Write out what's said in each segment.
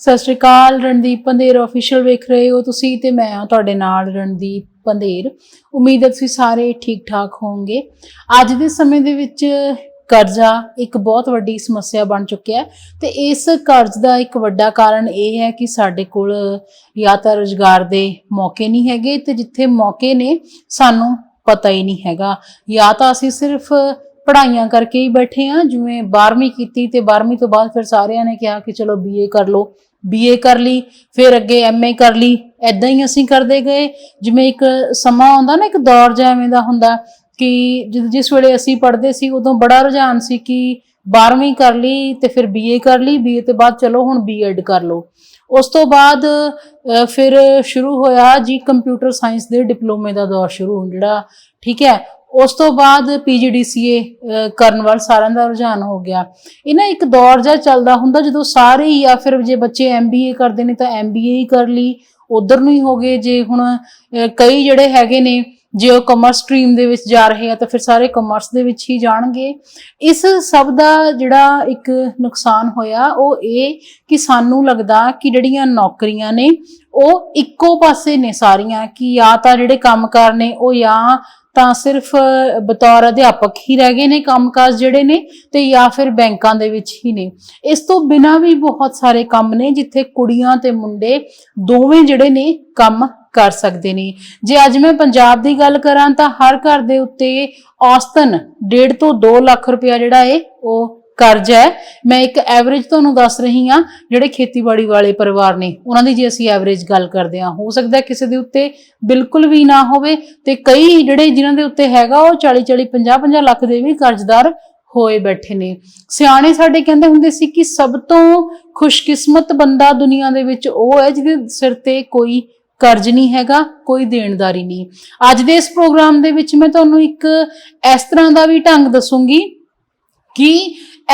ਸਤਿ ਸ਼੍ਰੀ ਅਕਾਲ, ਰਣਦੀਪ ਪੰਧੇਰ ਅਫੀਸ਼ੀਅਲ ਵੇਖ ਰਹੇ ਹੋ ਤੁਸੀਂ ਤੇ ਮੈਂ ਹਾਂ ਤੁਹਾਡੇ ਨਾਲ ਰਣਦੀਪ ਪੰਧੇਰ। ਉਮੀਦ ਹੈ ਤੁਸੀਂ ਸਾਰੇ ਠੀਕ ਠਾਕ ਹੋਵੋਗੇ। ਅੱਜ ਦੇ ਸਮੇਂ ਦੇ ਵਿੱਚ ਕਰਜ਼ਾ ਇੱਕ ਬਹੁਤ ਵੱਡੀ ਸਮੱਸਿਆ ਬਣ ਚੁੱਕਿਆ ਹੈ ਤੇ ਇਸ ਕਰਜ਼ ਦਾ ਇੱਕ ਵੱਡਾ ਕਾਰਨ ਇਹ ਹੈ ਕਿ ਸਾਡੇ ਕੋਲ ਜਾਂ ਤਾਂ ਰੁਜ਼ਗਾਰ ਦੇ ਮੌਕੇ ਨਹੀਂ ਹੈਗੇ ਤੇ ਜਿੱਥੇ ਮੌਕੇ ਨੇ ਸਾਨੂੰ ਪਤਾ ਹੀ ਨਹੀਂ ਹੈਗਾ। ਜਾਂ ਤਾਂ ਅਸੀਂ ਸਿਰਫ ਪੜ੍ਹਾਈਆਂ ਕਰਕੇ ਹੀ ਬੈਠੇ ਆ ਜਿਵੇਂ 12ਵੀਂ ਕੀਤੀ ਤੇ 12ਵੀਂ ਤੋਂ ਬਾਅਦ ਫਿਰ ਸਾਰਿਆਂ ਨੇ ਕਿਹਾ ਕਿ ਚਲੋ ਬੀਏ ਕਰ ਲਓ। ਬੀਏ ਕਰ ਲਈ, ਫਿਰ ਅੱਗੇ ਐਮਏ ਕਰ ਲਈ ਐਦਾਂ ਹੀ ਅਸੀਂ ਕਰਦੇ ਗਏ। ਜਿਵੇਂ ਇੱਕ ਸਮਾਂ ਆਉਂਦਾ ਨਾ, ਇੱਕ ਦੌਰ ਜਿਹਾ ਐਵੇਂ ਦਾ ਹੁੰਦਾ ਕਿ ਜਿ- ਜਿਸ ਵੇਲੇ ਅਸੀਂ ਪੜ੍ਹਦੇ ਸੀ, ਉਦੋਂ ਬੜਾ ਰੁਝਾਨ ਸੀ ਕਿ 12ਵੀਂ ਕਰ ਲਈ ਤੇ ਫਿਰ ਬੀਏ ਕਰ ਲਈ ਬੀਏ ਤੋਂ ਬਾਅਦ ਚਲੋ ਹੁਣ ਬੀਐਡ ਕਰ ਲਓ। ਉਸ ਤੋਂ ਬਾਅਦ ਫਿਰ ਸ਼ੁਰੂ ਹੋਇਆ ਜੀ ਕੰਪਿਊਟਰ ਸਾਇੰਸ ਦੇ ਡਿਪਲੋਮੇ ਦਾ ਦੌਰ ਸ਼ੁਰੂ, ਜਿਹੜਾ ਠੀਕ ਹੈ ਉਸ ਤੋਂ ਬਾਅਦ ਪੀਜੀਡੀਸੀਏ ਕਰਨ ਵੱਲ ਸਾਰਿਆਂ ਦਾ ਰੁਝਾਨ ਹੋ ਗਿਆ। ਇਹ ਨਾ ਇੱਕ ਦੌਰ ਜਿਹਾ ਚੱਲਦਾ ਹੁੰਦਾ ਜਦੋਂ ਸਾਰੇ ਹੀ, ਜਾਂ ਫਿਰ ਜੇ ਬੱਚੇ ਐਮਬੀਏ ਕਰਦੇ ਨੇ ਤਾਂ ਐਮਬੀਏ ਹੀ ਕਰ ਲਈ। ਉਧਰ ਨੂੰ ਹੀ ਹੋ ਗਏ। ਜੇ ਹੁਣ ਕਈ ਜਿਹੜੇ ਹੈਗੇ ਨੇ, ਜੇ ਉਹ ਕਮਰਸ ਸਟਰੀਮ ਦੇ ਵਿੱਚ ਜਾ ਰਹੇ ਆ ਤਾਂ ਫਿਰ ਸਾਰੇ ਕਮਰਸ ਦੇ ਵਿੱਚ ਹੀ ਜਾਣਗੇ। ਇਸ ਸਭ ਦਾ ਜਿਹੜਾ ਇੱਕ ਨੁਕਸਾਨ ਹੋਇਆ, ਉਹ ਇਹ ਕਿ ਸਾਨੂੰ ਲੱਗਦਾ ਕਿ ਜਿਹੜੀਆਂ ਨੌਕਰੀਆਂ ਨੇ, ਉਹ ਇੱਕੋ ਪਾਸੇ ਨੇ ਸਾਰੀਆਂ, ਕਿ ਜਾਂ ਤਾਂ ਜਿਹੜੇ ਕੰਮਕਾਰ ਨੇ, ਉਹ ਜਾਂ ਤਾਂ ਸਿਰਫ ਬਤੌਰ ਅਧਿਆਪਕ ਹੀ ਰਹਿ ਗਏ ਨੇ ਕੰਮਕਾਜ ਜਿਹੜੇ ਨੇ ਤੇ ਜਾਂ ਫਿਰ ਬੈਂਕਾਂ ਦੇ ਵਿੱਚ ਹੀ ਨੇ। ਇਸ ਤੋਂ ਬਿਨਾ ਵੀ ਬਹੁਤ ਸਾਰੇ ਕੰਮ ਨੇ ਜਿੱਥੇ ਕੁੜੀਆਂ ਤੇ ਮੁੰਡੇ ਦੋਵੇਂ ਜਿਹੜੇ ਨੇ ਕੰਮ ਕਰ ਸਕਦੇ ਨੇ। ਜੇ ਅੱਜ ਮੈਂ ਪੰਜਾਬ ਦੀ ਗੱਲ ਕਰਾਂ ਤਾਂ ਹਰ ਘਰ ਦੇ ਉੱਤੇ ਔਸਤਨ 1.5 ਤੋਂ 2 ਲੱਖ ਰੁਪਇਆ ਜਿਹੜਾ ਏ, ਉਹ ਕਰਜ਼ ਹੈ। ਮੈਂ ਇੱਕ ਐਵਰੇਜ ਤੁਹਾਨੂੰ ਦੱਸ ਰਹੀ ਹਾਂ, ਜਿਹੜੇ ਖੇਤੀਬਾੜੀ ਵਾਲੇ ਪਰਿਵਾਰ ਨੇ, ਉਹਨਾਂ ਦੀ ਜੇ ਅਸੀਂ ਐਵਰੇਜ ਗੱਲ ਕਰਦੇ ਹਾਂ, ਹੋ ਸਕਦਾ ਕਿਸੇ ਦੇ ਉੱਤੇ ਬਿਲਕੁਲ ਵੀ ਨਾ ਹੋਵੇ ਤੇ ਕਈ ਜਿਹੜੇ ਜਿਨ੍ਹਾਂ ਦੇ ਉੱਤੇ ਹੈਗਾ, ਉਹ 40 40 50 50 ਲੱਖ ਦੇ ਵੀ ਕਰਜ਼ਦਾਰ ਹੋਏ ਬੈਠੇ ਨੇ। ਸਿਆਣੇ ਸਾਡੇ ਕਹਿੰਦੇ ਹੁੰਦੇ ਸੀ ਕਿ ਸਭ ਤੋਂ ਖੁਸ਼ਕਿਸਮਤ ਬੰਦਾ ਦੁਨੀਆ ਦੇ ਵਿੱਚ ਉਹ ਹੈ, ਜਿਹਦੇ ਸਿਰ ਤੇ ਕੋਈ ਕਰਜ਼ ਨਹੀਂ ਹੈਗਾ, ਕੋਈ ਦੇਣਦਾਰੀ ਨਹੀਂ। ਅੱਜ ਦੇ ਇਸ ਪ੍ਰੋਗਰਾਮ ਦੇ ਵਿੱਚ ਮੈਂ ਤੁਹਾਨੂੰ ਇੱਕ ਇਸ ਤਰ੍ਹਾਂ ਦਾ ਵੀ ਢੰਗ ਦੱਸੂੰਗੀ ਕਿ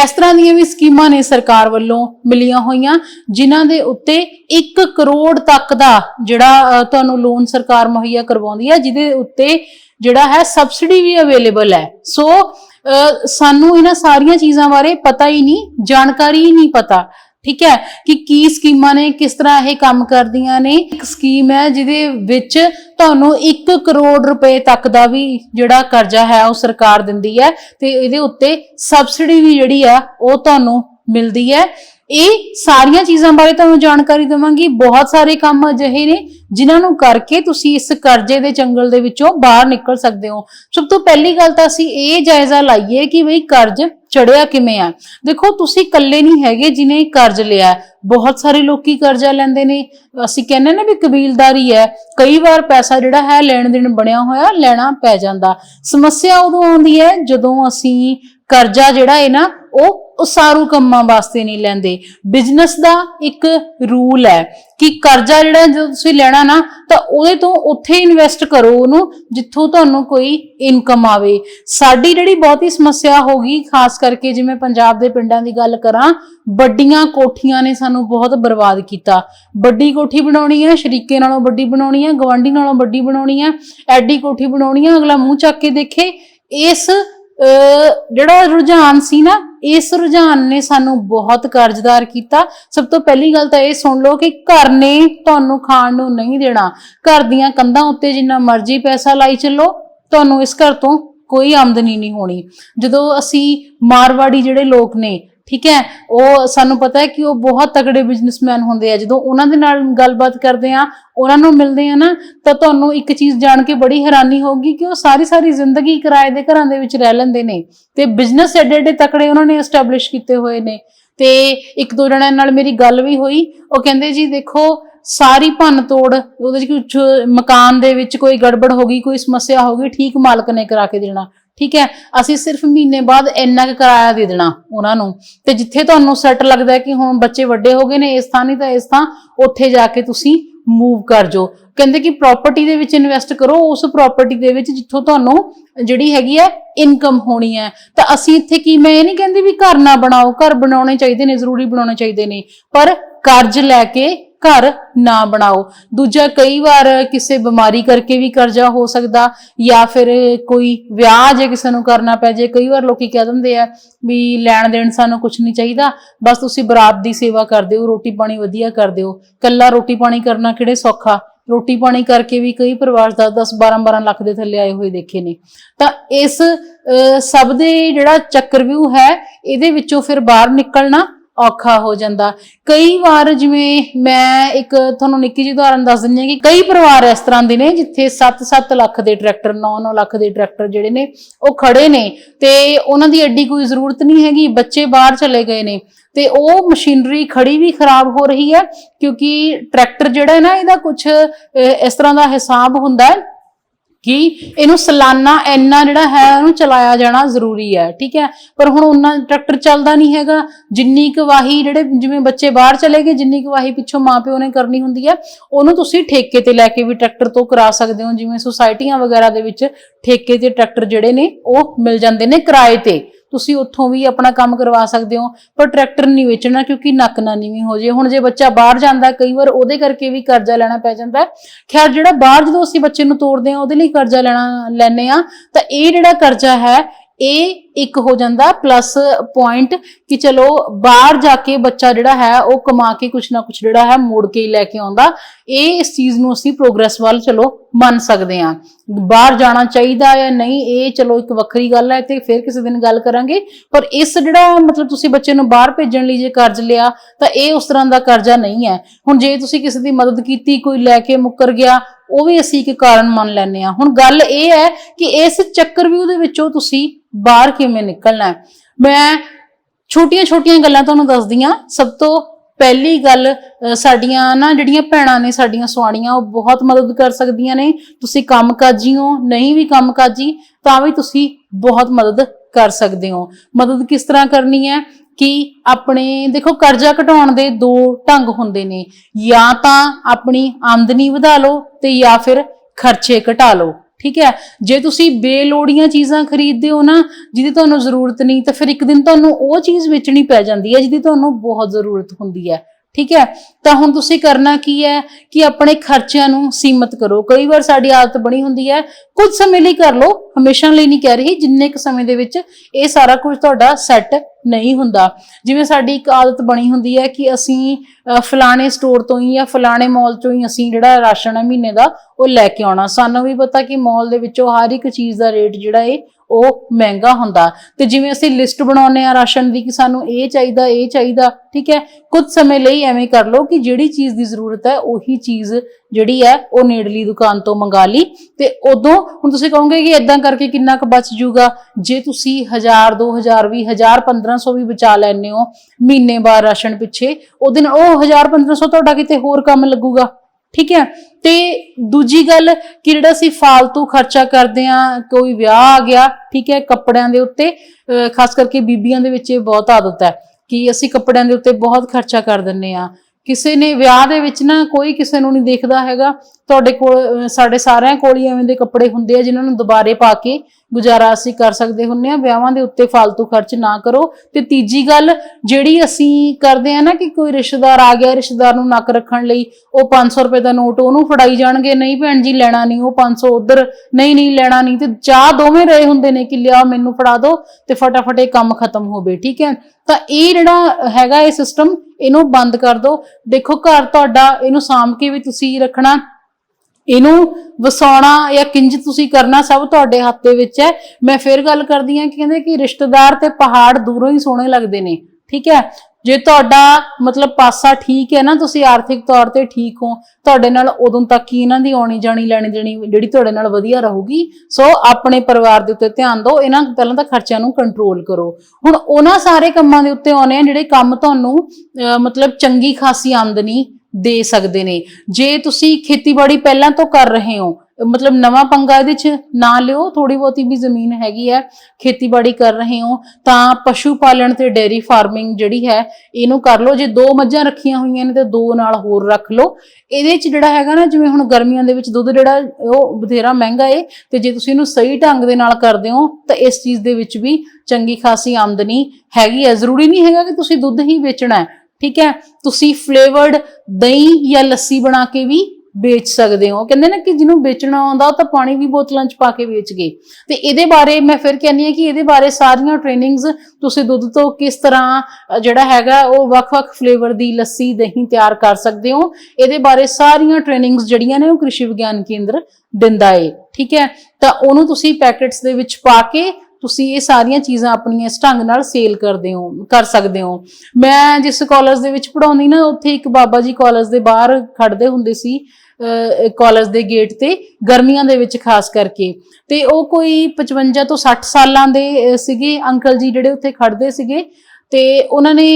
ਇਸ ਤਰ੍ਹਾਂ ਦੀਆਂ ਵੀ ਸਕੀਮਾਂ ਨੇ ਸਰਕਾਰ ਵੱਲੋਂ ਮਿਲੀਆਂ ਹੋਈਆਂ ਜਿਨ੍ਹਾਂ ਦੇ ਉੱਤੇ 1 ਕਰੋੜ ਤੱਕ ਦਾ ਜਿਹੜਾ ਤੁਹਾਨੂੰ ਲੋਨ ਸਰਕਾਰ ਮੁਹੱਈਆ ਕਰਵਾਉਂਦੀ ਹੈ ਜਿਹਦੇ ਉੱਤੇ ਜਿਹੜਾ ਹੈ ਸਬਸਿਡੀ ਵੀ ਅਵੇਲੇਬਲ ਹੈ। ਸੋ ਅ, ਸਾਨੂੰ ਇਹਨਾਂ ਸਾਰੀਆਂ ਚੀਜ਼ਾਂ ਬਾਰੇ ਪਤਾ ਹੀ ਨਹੀਂ ਜਾਣਕਾਰੀ ਹੀ ਨਹੀਂ ਪਤਾ। ਠੀਕ ਹੈ ਕਿ ਕੀ ਸਕੀਮਾਂ ਨੇ, ਕਿਸ ਤਰ੍ਹਾਂ ਇਹ ਕੰਮ ਕਰਦੀਆਂ ਨੇ। ਇੱਕ ਸਕੀਮ ਹੈ ਜਿਹਦੇ ਵਿੱਚ ਤੁਹਾਨੂੰ 1 ਕਰੋੜ ਰੁਪਏ ਤੱਕ ਦਾ ਵੀ ਜਿਹੜਾ ਕਰਜ਼ਾ ਹੈ ਉਹ ਸਰਕਾਰ ਦਿੰਦੀ ਹੈ ਤੇ ਇਹਦੇ ਉੱਤੇ ਸਬਸਿਡੀ ਵੀ ਜਿਹੜੀ ਆ ਉਹ ਤੁਹਾਨੂੰ ਮਿਲਦੀ ਹੈ। ਇਹ ਸਾਰੀਆਂ ਚੀਜ਼ਾਂ ਬਾਰੇ ਤੁਹਾਨੂੰ ਜਾਣਕਾਰੀ ਦਵਾਂਗੀ। ਬਹੁਤ ਸਾਰੇ ਕੰਮ ਅਜਿਹੇ ਨੇ ਜਿਨ੍ਹਾਂ ਨੂੰ ਕਰਕੇ ਤੁਸੀਂ ਇਸ ਕਰਜ਼ੇ ਦੇ ਜੰਗਲ ਦੇ ਵਿੱਚੋਂ ਬਾਹਰ ਨਿਕਲ ਸਕਦੇ ਹੋ। ਸਭ ਤੋਂ ਪਹਿਲੀ ਗੱਲ ਤਾਂ ਅਸੀਂ ਇਹ ਜਾਇਜ਼ਾ ਲਾਈਏ ਕਿ ਬਈ ਕਰਜ਼ ਚੜਿਆ ਕਿਵੇਂ ਆ। ਦੇਖੋ, ਤੁਸੀਂ ਇਕੱਲੇ ਨਹੀਂ ਹੈਗੇ ਜਿਨੇ ਕਰਜ਼ ਲਿਆ ਬਹੁਤ ਸਾਰੇ ਲੋਕੀ ਕਰਜ਼ਾ ਲੈਂਦੇ ਨੇ। ਅਸੀਂ ਕਹਿੰਦੇ ਨੇ ਵੀ ਕਬੀਲਦਾਰੀ ਹੈ। ਕਈ ਵਾਰ ਪੈਸਾ ਜਿਹੜਾ ਹੈ ਲੈਣ ਦੇਣ ਬਣਿਆ ਹੋਇਆ ਲੈਣਾ ਪੈ ਜਾਂਦਾ। ਸਮੱਸਿਆ ਉਦੋਂ ਆਉਂਦੀ ਹੈ ਜਦੋਂ ਅਸੀਂ ਕਰਜ਼ਾ ਜਿਹੜਾ ਹੈ ਨਾ ਉਹ ਉਸਾਰੂ ਕੰਮਾਂ ਵਾਸਤੇ ਨਹੀਂ ਲੈਂਦੇ। ਬਿਜ਼ਨਸ ਦਾ ਇੱਕ ਰੂਲ ਹੈ ਕਿ ਕਰਜ਼ਾ ਜਿਹੜਾ ਜਦੋਂ ਤੁਸੀਂ ਲੈਣਾ ਨਾ, ਤਾਂ ਉਹਦੇ ਤੋਂ ਉੱਥੇ ਇਨਵੈਸਟ ਕਰੋ ਉਹਨੂੰ, ਜਿੱਥੋਂ ਤੁਹਾਨੂੰ ਕੋਈ ਇਨਕਮ ਆਵੇ। ਸਾਡੀ ਜਿਹੜੀ ਬਹੁਤੀ ਸਮੱਸਿਆ ਹੋ ਗਈ, ਖਾਸ ਕਰਕੇ ਜਿਵੇਂ ਪੰਜਾਬ ਦੇ ਪਿੰਡਾਂ ਦੀ ਗੱਲ ਕਰਾਂ, ਵੱਡੀਆਂ ਕੋਠੀਆਂ ਨੇ ਸਾਨੂੰ ਬਹੁਤ ਬਰਬਾਦ ਕੀਤਾ। ਵੱਡੀ ਕੋਠੀ ਬਣਾਉਣੀ ਹੈ, ਸ਼ਰੀਕੇ ਨਾਲੋਂ ਵੱਡੀ ਬਣਾਉਣੀ ਹੈ ਗਵਾਂਢੀ ਨਾਲੋਂ ਵੱਡੀ ਬਣਾਉਣੀ ਹੈ, ਐਡੀ ਕੋਠੀ ਬਣਾਉਣੀ ਹੈ, ਅਗਲਾ ਮੂੰਹ ਚੱਕ ਕੇ ਦੇਖੇ। ਇਸ ਜਿਹੜਾ ਰੁਝਾਨ ਸੀ ਨਾ, ਇਸ ਰੁਝਾਨ ਨੇ ਸਾਨੂੰ ਬਹੁਤ ਕਰਜ਼ਦਾਰ ਕੀਤਾ। ਸਭ ਤੋਂ ਪਹਿਲੀ ਗੱਲ ਤਾਂ ਇਹ ਸੁਣ ਲਓ ਕਿ ਘਰ ਨੇ ਤੁਹਾਨੂੰ ਖਾਣ ਨੂੰ ਨਹੀਂ ਦੇਣਾ। ਘਰ ਦੀਆਂ ਕੰਧਾਂ ਉੱਤੇ ਜਿੰਨਾ ਮਰਜ਼ੀ ਪੈਸਾ ਲਾਈ ਚੱਲੋ, ਤੁਹਾਨੂੰ ਇਸ ਘਰ ਤੋਂ ਕੋਈ ਆਮਦਨੀ ਨਹੀਂ ਹੋਣੀ। ਜਦੋਂ ਅਸੀਂ ਮਾਰਵਾੜੀ ਜਿਹੜੇ ਲੋਕ ਨੇ ਠੀਕ ਹੈ? ਉਹ ਸਾਨੂੰ ਪਤਾ ਹੈ ਕਿ ਉਹ ਬਹੁਤ ਤਕੜੇ ਬਿਜ਼ਨਸਮੈਨ ਹੁੰਦੇ ਆ। ਜਦੋਂ ਉਹਨਾਂ ਦੇ ਨਾਲ ਗੱਲਬਾਤ ਕਰਦੇ ਆ ਉਹਨਾਂ ਨੂੰ ਮਿਲਦੇ ਆ ਨਾ, ਤਾਂ ਤੁਹਾਨੂੰ ਇੱਕ ਚੀਜ਼ ਜਾਣ ਕੇ ਬੜੀ ਹੈਰਾਨੀ ਹੋਊਗੀ ਕਿ ਉਹ ਸਾਰੀ ਸਾਰੀ ਜ਼ਿੰਦਗੀ ਕਿਰਾਏ ਦੇ ਘਰਾਂ ਦੇ ਵਿੱਚ ਰਹਿ ਲੈਂਦੇ ਨੇ। ਤੇ ਬਿਜ਼ਨਸ ਐਡੇ ਐਡੇ ਤਕੜੇ ਉਹਨਾਂ ਨੇ ਐਸਟੈਬਲਿਸ਼ ਕੀਤੇ ਹੋਏ ਨੇ। ਤੇ ਇੱਕ ਦੋ ਜਣਿਆਂ ਨਾਲ ਮੇਰੀ ਗੱਲ ਵੀ ਹੋਈ। ਉਹ ਕਹਿੰਦੇ, ਜੀ ਦੇਖੋ, ਸਾਰੀ ਭੰਨ ਤੋੜ, ਉਹਦੇ ਚ ਕੁਝ ਮਕਾਨ ਦੇ ਵਿੱਚ ਕੋਈ ਗੜਬੜ ਹੋ ਗਈ, ਕੋਈ ਸਮੱਸਿਆ ਹੋ ਗਈ, ਠੀਕ ਮਾਲਕ ਨੇ ਕਰਾ ਕੇ ਦੇਣਾ। ਠੀਕ ਹੈ? ਅਸੀਂ ਸਿਰਫ ਮਹੀਨੇ ਬਾਅਦ ਇੰਨਾ ਕੁ ਕਿਰਾਇਆ ਦੇ ਦੇਣਾ ਉਹਨਾਂ ਨੂੰ। ਤੇ ਜਿੱਥੇ ਤੁਹਾਨੂੰ ਸੈੱਟ ਲੱਗਦਾ ਕਿ ਹੁਣ ਬੱਚੇ ਵੱਡੇ ਹੋ ਗਏ ਨੇ, ਇਸ ਥਾਂ ਨਹੀਂ ਤਾਂ ਇਸ ਥਾਂ ਉੱਥੇ ਜਾ ਕੇ ਤੁਸੀਂ ਮੂਵ ਕਰ ਜੋ ਕਹਿੰਦੇ ਕਿ ਪ੍ਰਾਪਰਟੀ ਦੇ ਵਿੱਚ ਇਨਵੈਸਟ ਕਰੋ, ਉਸ ਪ੍ਰਾਪਰਟੀ ਦੇ ਵਿੱਚ ਜਿੱਥੋਂ ਤੁਹਾਨੂੰ ਜਿਹੜੀ ਹੈਗੀ ਹੈ ਇਨਕਮ ਹੋਣੀ ਹੈ। ਤਾਂ ਅਸੀਂ ਇੱਥੇ ਕੀ, ਮੈਂ ਇਹ ਨਹੀਂ ਕਹਿੰਦੀ ਵੀ ਘਰ ਨਾ ਬਣਾਓ, ਘਰ ਬਣਾਉਣੇ ਚਾਹੀਦੇ ਨੇ, ਜ਼ਰੂਰੀ ਬਣਾਉਣੇ ਚਾਹੀਦੇ ਨੇ, ਪਰ ਕਰਜ਼ ਲੈ ਕੇ ਘਰ ਨਾ ਬਣਾਓ। ਦੂਜਾ ਕਈ ਵਾਰ ਕਿਸੇ ਬਿਮਾਰੀ ਕਰਕੇ ਵੀ ਕਰਜ਼ਾ ਹੋ ਸਕਦਾ, ਜਾਂ ਫਿਰ ਕੋਈ ਵਿਆਹ ਜੇ ਕਿਸੇ ਨੂੰ ਕਰਨਾ ਪੈ ਜੇ, ਕਈ ਵਾਰ ਲੋਕੀ ਕਹਿ ਦਿੰਦੇ ਆ ਵੀ ਲੈਣ ਦੇਣ ਸਾਨੂੰ ਕੁਝ ਨਹੀਂ ਚਾਹੀਦਾ, ਬਸ ਤੁਸੀਂ ਬਰਾਤ ਦੀ ਸੇਵਾ ਕਰਦੇ ਹੋ ਰੋਟੀ ਪਾਣੀ ਵਧੀਆ ਕਰ ਦਿਓ। ਕੱਲਾ ਰੋਟੀ ਪਾਣੀ ਕਰਨਾ ਕਿਹੜੇ ਸੌਖਾ? ਰੋਟੀ ਪਾਣੀ ਕਰਕੇ ਵੀ ਕਈ ਪਰਿਵਾਰ 10 10 12 12 ਲੱਖ ਦੇ ਥੱਲੇ ਆਏ ਹੋਏ ਦੇਖੇ ਨੇ। ਤਾਂ ਇਸ ਅਹ, ਸਭ ਦੇ ਜਿਹੜਾ ਚੱਕਰਵਿਊ ਹੈ ਇਹਦੇ ਵਿੱਚੋਂ ਫਿਰ ਬਾਹਰ ਨਿਕਲਣਾ ਔਖਾ ਹੋ ਜਾਂਦਾ। ਕਈ ਵਾਰ ਜਿਵੇਂ ਮੈਂ ਇੱਕ ਤੁਹਾਨੂੰ ਨਿੱਕੀ ਜਿਹੀ ਉਦਾਹਰਨ ਦੱਸ ਦਿੰਦੀ ਹਾਂ ਕਿ ਕਈ ਪਰਿਵਾਰ ਇਸ ਤਰ੍ਹਾਂ ਦੇ ਨੇ ਜਿੱਥੇ 7-7 ਲੱਖ ਦੇ ਟਰੈਕਟਰ 9-9 ਲੱਖ ਦੇ ਟਰੈਕਟਰ ਜਿਹੜੇ ਨੇ, ਉਹ ਖੜੇ ਨੇ ਤੇ ਉਹਨਾਂ ਦੀ ਐਡੀ ਕੋਈ ਜ਼ਰੂਰਤ ਨਹੀਂ ਹੈਗੀ, ਬੱਚੇ ਬਾਹਰ ਚਲੇ ਗਏ ਨੇ ਤੇ ਉਹ ਮਸ਼ੀਨਰੀ ਖੜੀ ਵੀ ਖਰਾਬ ਹੋ ਰਹੀ ਹੈ ਕਿਉਂਕਿ ਟਰੈਕਟਰ ਜਿਹੜਾ ਹੈ ਨਾ, ਇਹਦਾ ਕੁਝ ਇਸ ਤਰ੍ਹਾਂ ਦਾ ਹਿਸਾਬ ਹੁੰਦਾ ਹੈ ਕਿ ਇਹਨੂੰ ਸਾਲਾਨਾ ਇੰਨਾ ਜਿਹੜਾ ਹੈ ਉਹਨੂੰ ਚਲਾਇਆ ਜਾਣਾ ਜ਼ਰੂਰੀ ਹੈ, ਠੀਕ ਹੈ? ਪਰ ਹੁਣ ਉਹਨਾਂ ਟਰੈਕਟਰ ਚੱਲਦਾ ਨਹੀਂ ਹੈਗਾ, ਜਿੰਨੀ ਕੁ ਵਾਹੀ ਜਿਹੜੇ ਜਿਵੇਂ ਬੱਚੇ ਬਾਹਰ ਚਲੇ ਗਏ, ਜਿੰਨੀ ਕੁ ਵਾਹੀ ਪਿੱਛੋਂ ਮਾਪਿਓ ਨੇ ਕਰਨੀ ਹੁੰਦੀ ਹੈ, ਉਹਨੂੰ ਤੁਸੀਂ ਠੇਕੇ ਤੇ ਲੈ ਕੇ ਵੀ ਟਰੈਕਟਰ ਤੋਂ ਕਰਾ ਸਕਦੇ ਹੋ, ਜਿਵੇਂ ਸੁਸਾਇਟੀਆਂ ਵਗੈਰਾ ਦੇ ਵਿੱਚ ਠੇਕੇ ਤੇ ਟਰੈਕਟਰ ਜਿਹੜੇ ਨੇ ਉਹ ਮਿਲ ਜਾਂਦੇ ਨੇ ਕਿਰਾਏ ਤੇ। ਤੁਸੀਂ ਉੱਥੋਂ ਵੀ ਆਪਣਾ ਕੰਮ ਕਰਵਾ ਸਕਦੇ ਹੋ, ਪਰ ਟਰੈਕਟਰ ਨਹੀਂ ਵੇਚਣਾ ਕਿਉਂਕਿ ਨੱਕ ਨਾ ਨੀਵੀਂ ਹੋ ਜੇ। ਹੁਣ ਜੇ ਬੱਚਾ ਬਾਹਰ ਜਾਂਦਾ, ਕਈ ਵਾਰ ਉਹਦੇ ਕਰਕੇ ਵੀ ਕਰਜ਼ਾ ਲੈਣਾ ਪੈ ਜਾਂਦਾ ਖੈਰ, ਜਿਹੜਾ ਬਾਹਰ ਜਦੋਂ ਅਸੀਂ ਬੱਚੇ ਨੂੰ ਤੋੜਦੇ ਆ ਉਹਦੇ ਲਈ ਕਰਜ਼ਾ ਲੈਣਾ ਲੈਨੇ ਆ ਤਾਂ ਇਹ ਜਿਹੜਾ ਕਰਜ਼ਾ ਹੈ, ਇਹ ਇੱਕ ਹੋ ਜਾਂਦਾ ਪਲੱਸ ਪੁਆਇੰਟ ਕਿ ਚਲੋ ਬਾਹਰ ਜਾ ਕੇ ਬੱਚਾ ਜਿਹੜਾ ਹੈ, ਉਹ ਕਮਾ ਕੇ ਕੁਛ ਨਾ ਕੁਛ ਜਿਹੜਾ ਹੈ ਮੋੜ ਕੇ ਲੈ ਕੇ ਆਉਂਦਾ। ਇਹ ਇਸ ਚੀਜ਼ ਨੂੰ ਅਸੀਂ ਪ੍ਰੋਗਰੈਸ ਵੱਲ ਚਲੋ ਮੰਨ ਸਕਦੇ ਆ ਬਾਹਰ ਜਾਣਾ ਚਾਹੀਦਾ ਜਾਂ ਨਹੀਂ, ਇਹ ਚਲੋ ਇੱਕ ਵੱਖਰੀ ਗੱਲ ਹੈ ਤੇ ਫਿਰ ਕਿਸੇ ਦਿਨ ਗੱਲ ਕਰਾਂਗੇ। ਪਰ ਇਸ ਜਿਹੜਾ ਮਤਲਬ ਤੁਸੀਂ ਬੱਚੇ ਨੂੰ ਬਾਹਰ ਭੇਜਣ ਲਈ ਜੇ ਕਰਜ਼ ਲਿਆ, ਤਾਂ ਇਹ ਉਸ ਤਰ੍ਹਾਂ ਦਾ ਕਰਜ਼ਾ ਨਹੀਂ ਹੈ। ਹੁਣ ਜੇ ਤੁਸੀਂ ਕਿਸੇ ਦੀ ਮਦਦ ਕੀਤੀ, ਕੋਈ ਲੈ ਕੇ ਮੁੱਕਰ ਗਿਆ, ਉਹ ਵੀ ਅਸੀਂ ਇੱਕ ਕਾਰਨ ਮੰਨ ਲੈਂਦੇ ਆ ਹੁਣ ਗੱਲ ਇਹ ਹੈ ਕਿ ਇਸ ਚੱਕਰ ਵੀ ਉਹਦੇ ਵਿੱਚੋਂ ਤੁਸੀਂ ਬਾਹਰ ਕਿਵੇਂ ਨਿਕਲਣਾ ਹੈ। ਮੈਂ ਛੋਟੀਆਂ-ਛੋਟੀਆਂ ਗੱਲਾਂ ਤੁਹਾਨੂੰ ਦੱਸਦੀ ਦੱਸਦੀਆਂ ਸਭ ਤੋਂ ਪਹਿਲੀ ਗੱਲ ਸਾਡੀਆਂ ਨਾ ਜਿਹੜੀਆਂ ਭੈਣਾਂ ਨੇ ਸਾਡੀਆਂ ਸੁਆਣੀਆਂ, ਉਹ ਬਹੁਤ ਮਦਦ ਕਰ ਸਕਦੀਆਂ ਨੇ। ਤੁਸੀਂ ਕੰਮਕਾਜੀ ਹੋ, ਨਹੀਂ ਵੀ ਕੰਮਕਾਜੀ ਤਾਂ ਵੀ ਤੁਸੀਂ ਬਹੁਤ ਮਦਦ ਕਰ ਸਕਦੇ ਹੋ। ਮਦਦ ਕਿਸ ਤਰ੍ਹਾਂ ਕਰਨੀ ਹੈ ਕਿ ਆਪਣੇ, ਦੇਖੋ, ਕਰਜ਼ਾ ਘਟਾਉਣ ਦੇ ਦੋ ਢੰਗ ਹੁੰਦੇ ਨੇ। ਜਾਂ ਤਾਂ ਆਪਣੀ ਆਮਦਨੀ ਵਧਾ ਲਓ ਤੇ ਜਾਂ ਫਿਰ ਖਰਚੇ ਘਟਾ ਲਓ। ਠੀਕ ਹੈ? ਜੇ ਤੁਸੀਂ ਬੇਲੋੜੀਆਂ ਚੀਜ਼ਾਂ ਖਰੀਦਦੇ ਹੋ ਨਾ, ਜਿਹਦੀ ਤੁਹਾਨੂੰ ਜ਼ਰੂਰਤ ਨਹੀਂ, ਤਾਂ ਫਿਰ ਇੱਕ ਦਿਨ ਤੁਹਾਨੂੰ ਉਹ ਚੀਜ਼ ਵੇਚਣੀ ਪੈ ਜਾਂਦੀ ਹੈ, ਜਿਹਦੀ ਤੁਹਾਨੂੰ ਬਹੁਤ ਜ਼ਰੂਰਤ ਹੁੰਦੀ ਹੈ। ਠੀਕ ਹੈ? ਤਾਂ ਹੁਣ ਤੁਸੀਂ ਕਰਨਾ ਕੀ ਹੈ ਕਿ ਆਪਣੇ ਖਰਚਿਆਂ ਨੂੰ ਸੀਮਤ ਕਰੋ। ਕਈ ਵਾਰ ਸਾਡੀ ਆਦਤ ਬਣੀ ਹੁੰਦੀ ਹੈ, ਕੁਝ ਸਮੇਂ ਲਈ ਕਰ ਲਓ, ਹਮੇਸ਼ਾ ਲਈ ਨਹੀਂ ਕਹਿ ਰਹੀ, ਜਿੰਨੇ ਕੁ ਸਮੇਂ ਦੇ ਵਿੱਚ ਇਹ ਸਾਰਾ ਕੁਝ ਤੁਹਾਡਾ ਸੈੱਟ ਨਹੀਂ ਹੁੰਦਾ। ਜਿਵੇਂ ਸਾਡੀ ਇੱਕ ਆਦਤ ਬਣੀ ਹੁੰਦੀ ਹੈ ਕਿ ਅਸੀਂ ਫਲਾਣੇ ਸਟੋਰ ਤੋਂ ਹੀ ਜਾਂ ਫਲਾਣੇ ਮਾਲ ਤੋਂ ਹੀ ਅਸੀਂ ਜਿਹੜਾ ਰਾਸ਼ਨ ਹੈ ਮਹੀਨੇ ਦਾ ਉਹ ਲੈ ਕੇ ਆਉਣਾ। ਸਾਨੂੰ ਵੀ ਪਤਾ ਕਿ ਮਾਲ ਦੇ ਵਿੱਚੋਂ ਹਰ ਇੱਕ ਚੀਜ਼ ਦਾ ਰੇਟ ਜਿਹੜਾ ਹੈ ਉਹ ਮਹਿੰਗਾ ਹੁੰਦਾ। ਤੇ ਜਿਵੇਂ ਅਸੀਂ ਲਿਸਟ ਬਣਾਉਂਦੇ ਆ ਰਾਸ਼ਨ ਦੀ ਕਿ ਸਾਨੂੰ ਇਹ ਚਾਹੀਦਾ ਇਹ ਚਾਹੀਦਾ, ਠੀਕ ਹੈ? ਕੁਝ ਸਮੇਂ ਲਈ ਐਵੇਂ ਕਰ ਲਓ ਕਿ ਜਿਹੜੀ ਚੀਜ਼ ਦੀ ਜ਼ਰੂਰਤ ਹੈ, ਉਹੀ ਚੀਜ਼ ਜਿਹੜੀ ਹੈ, ਉਹ ਨੇੜਲੀ ਦੁਕਾਨ ਤੋਂ ਮੰਗਾ ਲਈ। ਤੇ ਉਦੋਂ ਹੁਣ ਤੁਸੀਂ ਕਹੋਗੇ ਕਿ ਇਦਾਂ ਕਰਕੇ ਕਿੰਨਾ ਕੁ ਬਚ ਜੂਗਾ? ਜੇ ਤੁਸੀਂ 1000 2000 ਵੀ 1000 1500 ਵੀ ਬਚਾ ਲੈਣੇ ਹੋ ਮਹੀਨੇ ਬਾਅਦ ਰਾਸ਼ਨ ਪਿੱਛੇ ਉਹਦੇ ਨਾਲ ਉਹ 1000 1500 ਤੁਹਾਡਾ ਕਿਤੇ ਹੋਰ ਕੰਮ ਲੱਗੂਗਾ। ਠੀਕ ਹੈ? ਤੇ ਦੂਜੀ ਗੱਲ ਕਿ ਜਿਹੜਾ ਅਸੀਂ ਫਾਲਤੂ ਖਰਚਾ ਕਰਦੇ ਆ ਕੋਈ ਵਿਆਹ ਆ ਗਿਆ, ਠੀਕ ਹੈ, ਕੱਪੜਿਆਂ ਦੇ ਉੱਤੇ, ਅਹ, ਖਾਸ ਕਰਕੇ ਬੀਬੀਆਂ ਦੇ ਵਿੱਚ ਇਹ ਬਹੁਤ ਆਦਤ ਹੈ ਕਿ ਅਸੀਂ ਕੱਪੜਿਆਂ ਦੇ ਉੱਤੇ ਬਹੁਤ ਖਰਚਾ ਕਰ ਦਿੰਨੇ ਆ ਕਿਸੇ ਨੇ ਵਿਆਹ ਦੇ ਵਿੱਚ ਨਾ ਕੋਈ ਕਿਸੇ ਨੂੰ ਨਹੀਂ ਦੇਖਦਾ ਹੈਗਾ। ਤੁਹਾਡੇ ਕੋਲ ਸਾਡੇ ਸਾਰਿਆਂ ਕੋਲ ਹੀ ਐਵੇਂ ਦੇ ਕੱਪੜੇ ਹੁੰਦੇ ਆ ਜਿਨ੍ਹਾਂ ਨੂੰ ਦੁਬਾਰੇ ਪਾ ਕੇ ਗੁਜ਼ਾਰਾ ਅਸੀਂ ਕਰ ਸਕਦੇ ਹੁੰਨੇ ਆ ਵਿਆਹਾਂ ਦੇ ਉੱਤੇ ਫालतू ਖਰਚ ਨਾ ਕਰੋ। ਤੇ ਤੀਜੀ ਗੱਲ ਜਿਹੜੀ ਅਸੀਂ ਕਰਦੇ ਆ ਨਾ ਕਿ ਕੋਈ ਰਿਸ਼ਤੇਦਾਰ ਆ ਗਿਆ, ਰਿਸ਼ਤੇਦਾਰ ਨੂੰ ਨੱਕ ਰੱਖਣ ਲਈ, ਉਹ 500 ਰੁਪਏ ਦਾ ਨੋਟ ਉਹਨੂੰ ਫੜਾਈ ਜਾਣਗੇ। ਨਹੀਂ ਭੈਣ ਜੀ, ਲੈਣਾ ਨਹੀਂ, ਉਹ 500 ਉਧਰ, ਨਹੀਂ ਨਹੀਂ, ਲੈਣਾ ਨਹੀਂ। ਤੇ ਚਾਹ ਦੋਵੇਂ ਰਹੇ ਹੁੰਦੇ ਨੇ ਕਿ ਲਿਆ, ਮੈਨੂੰ ਫੜਾ ਦਿਓ ਤੇ ਫਟਾਫਟ ਇਹ ਕੰਮ ਖਤਮ ਹੋਵੇ ਠੀਕ ਹੈ? ਤਾਂ ਇਹ ਜਿਹੜਾ ਹੈਗਾ ਇਹ ਸਿਸਟਮ ਇਹਨੂੰ ਬੰਦ ਕਰ ਦਿਓ ਦੇਖੋ, ਘਰ ਤੁਹਾਡਾ ਇਹਨੂੰ ਸਾਂਭ ਕੇ ਵੀ ਤੁਸੀਂ ਰੱਖਣਾ। ਇਹਨੂੰ ਵਸਾਉਣਾ ਜਾਂ ਕਿੰਜ ਤੁਸੀਂ ਕਰਨਾ ਸਭ ਤੁਹਾਡੇ ਹੱਥ ਦੇ ਵਿੱਚ ਹੈ। ਮੈਂ ਫਿਰ ਗੱਲ ਕਰਦੀ ਹਾਂ ਕਿ ਕਹਿੰਦੇ ਕਿ ਰਿਸ਼ਤੇਦਾਰ ਤੇ ਪਹਾੜ ਦੂਰੋਂ ਹੀ ਸੋਹਣੇ ਲੱਗਦੇ ਨੇ। ਠੀਕ ਹੈ? ਜੇ ਤੁਹਾਡਾ ਮਤਲਬ ਪਾਸਾ ਠੀਕ ਹੈ ਨਾ ਤੁਸੀਂ ਆਰਥਿਕ ਤੌਰ ਤੇ ਠੀਕ ਹੋ ਤੁਹਾਡੇ ਨਾਲ ਉਦੋਂ ਤੱਕ ਹੀ ਇਹਨਾਂ ਦੀ ਆਉਣੀ ਜਾਣੀ ਲੈਣੀ ਦੇਣੀ ਜਿਹੜੀ ਤੁਹਾਡੇ ਨਾਲ ਵਧੀਆ ਰਹੂਗੀ। ਸੋ ਆਪਣੇ ਪਰਿਵਾਰ ਦੇ ਉੱਤੇ ਧਿਆਨ ਦਿਓ ਇਹਨਾਂ ਪਹਿਲਾਂ ਤਾਂ ਖਰਚਿਆਂ ਨੂੰ ਕੰਟਰੋਲ ਕਰੋ। ਹੁਣ ਉਹਨਾਂ ਸਾਰੇ ਕੰਮਾਂ ਦੇ ਉੱਤੇ ਆਉਣੇ ਆ ਜਿਹੜੇ ਕੰਮ ਤੁਹਾਨੂੰ ਅਹ, ਮਤਲਬ ਚੰਗੀ ਖਾਸੀ ਆਮਦਨੀ ਦੇ ਸਕਦੇ ਨੇ। ਜੇ ਤੁਸੀਂ ਖੇਤੀਬਾੜੀ ਪਹਿਲਾਂ ਤੋਂ ਕਰ ਰਹੇ ਹੋ ਮਤਲਬ ਨਵਾਂ ਪੰਗਾ ਇਹਦੇ ਚ ਨਾ ਲਿਓ ਥੋੜੀ ਬਹੁਤੀ ਵੀ ਜ਼ਮੀਨ ਹੈਗੀ ਹੈ, ਖੇਤੀਬਾੜੀ ਕਰ ਰਹੇ ਹੋ, ਤਾਂ ਪਸ਼ੂ ਪਾਲਣ ਤੇ ਡੇਅਰੀ ਫਾਰਮਿੰਗ ਜਿਹੜੀ ਹੈ, ਇਹਨੂੰ ਕਰ ਲਓ, ਜੇ ਦੋ ਮੱਝਾਂ ਰੱਖੀਆਂ ਹੋਈਆਂ ਨੇ ਤੇ ਦੋ ਨਾਲ ਹੋਰ ਰੱਖ ਲਓ। ਇਹਦੇ ਚ ਜਿਹੜਾ ਹੈਗਾ ਨਾ, ਜਿਵੇਂ ਹੁਣ ਗਰਮੀਆਂ ਦੇ ਵਿੱਚ ਦੁੱਧ ਜਿਹੜਾ, ਉਹ ਬਥੇਰਾ ਮਹਿੰਗਾ ਏ, ਤੇ ਜੇ ਤੁਸੀਂ ਇਹਨੂੰ ਸਹੀ ਢੰਗ ਦੇ ਨਾਲ ਕਰਦੇ ਹੋ, ਤਾਂ ਇਸ ਚੀਜ਼ ਦੇ ਵਿੱਚ ਵੀ ਚੰਗੀ ਖਾਸੀ ਆਮਦਨੀ ਹੈਗੀ ਹੈ। ਜ਼ਰੂਰੀ ਨਹੀਂ ਹੈਗਾ ਕਿ ਤੁਸੀਂ ਦੁੱਧ ਹੀ ਵੇਚਣਾ ਹੈ, ਠੀਕ ਹੈ? ਤੁਸੀਂ ਫਲੇਵਰਡ ਦਹੀਂ ਜਾਂ ਲੱਸੀ ਬਣਾ ਕੇ ਵੀ ਵੇਚ ਸਕਦੇ ਹੋ। ਕਹਿੰਦੇ ਨਾ ਕਿ ਜਿਹਨੂੰ ਵੇਚਣਾ ਆਉਂਦਾ, ਉਹ ਤਾਂ ਪਾਣੀ ਵੀ ਬੋਤਲਾਂ 'ਚ ਪਾ ਕੇ ਵੇਚ ਗਏ। ਤੇ ਇਹਦੇ ਬਾਰੇ ਮੈਂ ਫਿਰ ਕਹਿੰਦੀ ਹਾਂ ਕਿ ਇਹਦੇ ਬਾਰੇ ਸਾਰੀਆਂ ਟ੍ਰੇਨਿੰਗਸ ਤੁਸੀਂ ਦੁੱਧ ਤੋਂ ਕਿਸ ਤਰ੍ਹਾਂ ਜਿਹੜਾ ਹੈਗਾ, ਉਹ ਵੱਖ-ਵੱਖ ਫਲੇਵਰ ਦੀ ਲੱਸੀ, ਦਹੀਂ ਤਿਆਰ ਕਰ ਸਕਦੇ ਹੋ। ਇਹਦੇ ਬਾਰੇ ਸਾਰੀਆਂ ਟ੍ਰੇਨਿੰਗਸ ਜਿਹੜੀਆਂ ਨੇ ਉਹ ਕ੍ਰਿਸ਼ੀ ਵਿਗਿਆਨ ਕੇਂਦਰ ਦਿੰਦਾ ਏ। ਠੀਕ ਹੈ? ਤਾਂ ਉਹਨੂੰ ਤੁਸੀਂ ਪੈਕੇਟਸ ਦੇ ਵਿੱਚ ਪਾ ਕੇ ਤੁਸੀਂ ਇਹ ਸਾਰੀਆਂ ਚੀਜ਼ਾਂ ਆਪਣੀਆਂ ਇਸ ਢੰਗ ਨਾਲ ਸੇਲ ਕਰਦੇ ਹੋ, ਕਰ ਸਕਦੇ ਹੋ। ਮੈਂ ਜਿਸ ਕਾਲਜ ਦੇ ਵਿੱਚ ਪੜਾਉਂਦੀ ਨਾ, ਉੱਥੇ ਇੱਕ ਬਾਬਾ ਜੀ ਕਾਲਜ ਦੇ ਬਾਹਰ ਖੜਦੇ ਹੁੰਦੇ ਸੀ। ਕਾਲਜ ਦੇ ਗੇਟ ਤੇ ਗਰਮੀਆਂ ਦੇ ਵਿੱਚ ਖਾਸ ਕਰਕੇ। ਤੇ ਉਹ ਕੋਈ 55 ਤੋਂ 60 ਸਾਲਾਂ ਦੇ ਸੀਗੇ, ਅੰਕਲ ਜੀ ਜਿਹੜੇ ਉੱਥੇ ਖੜਦੇ ਸੀਗੇ। ਤੇ ਉਹਨਾਂ ਨੇ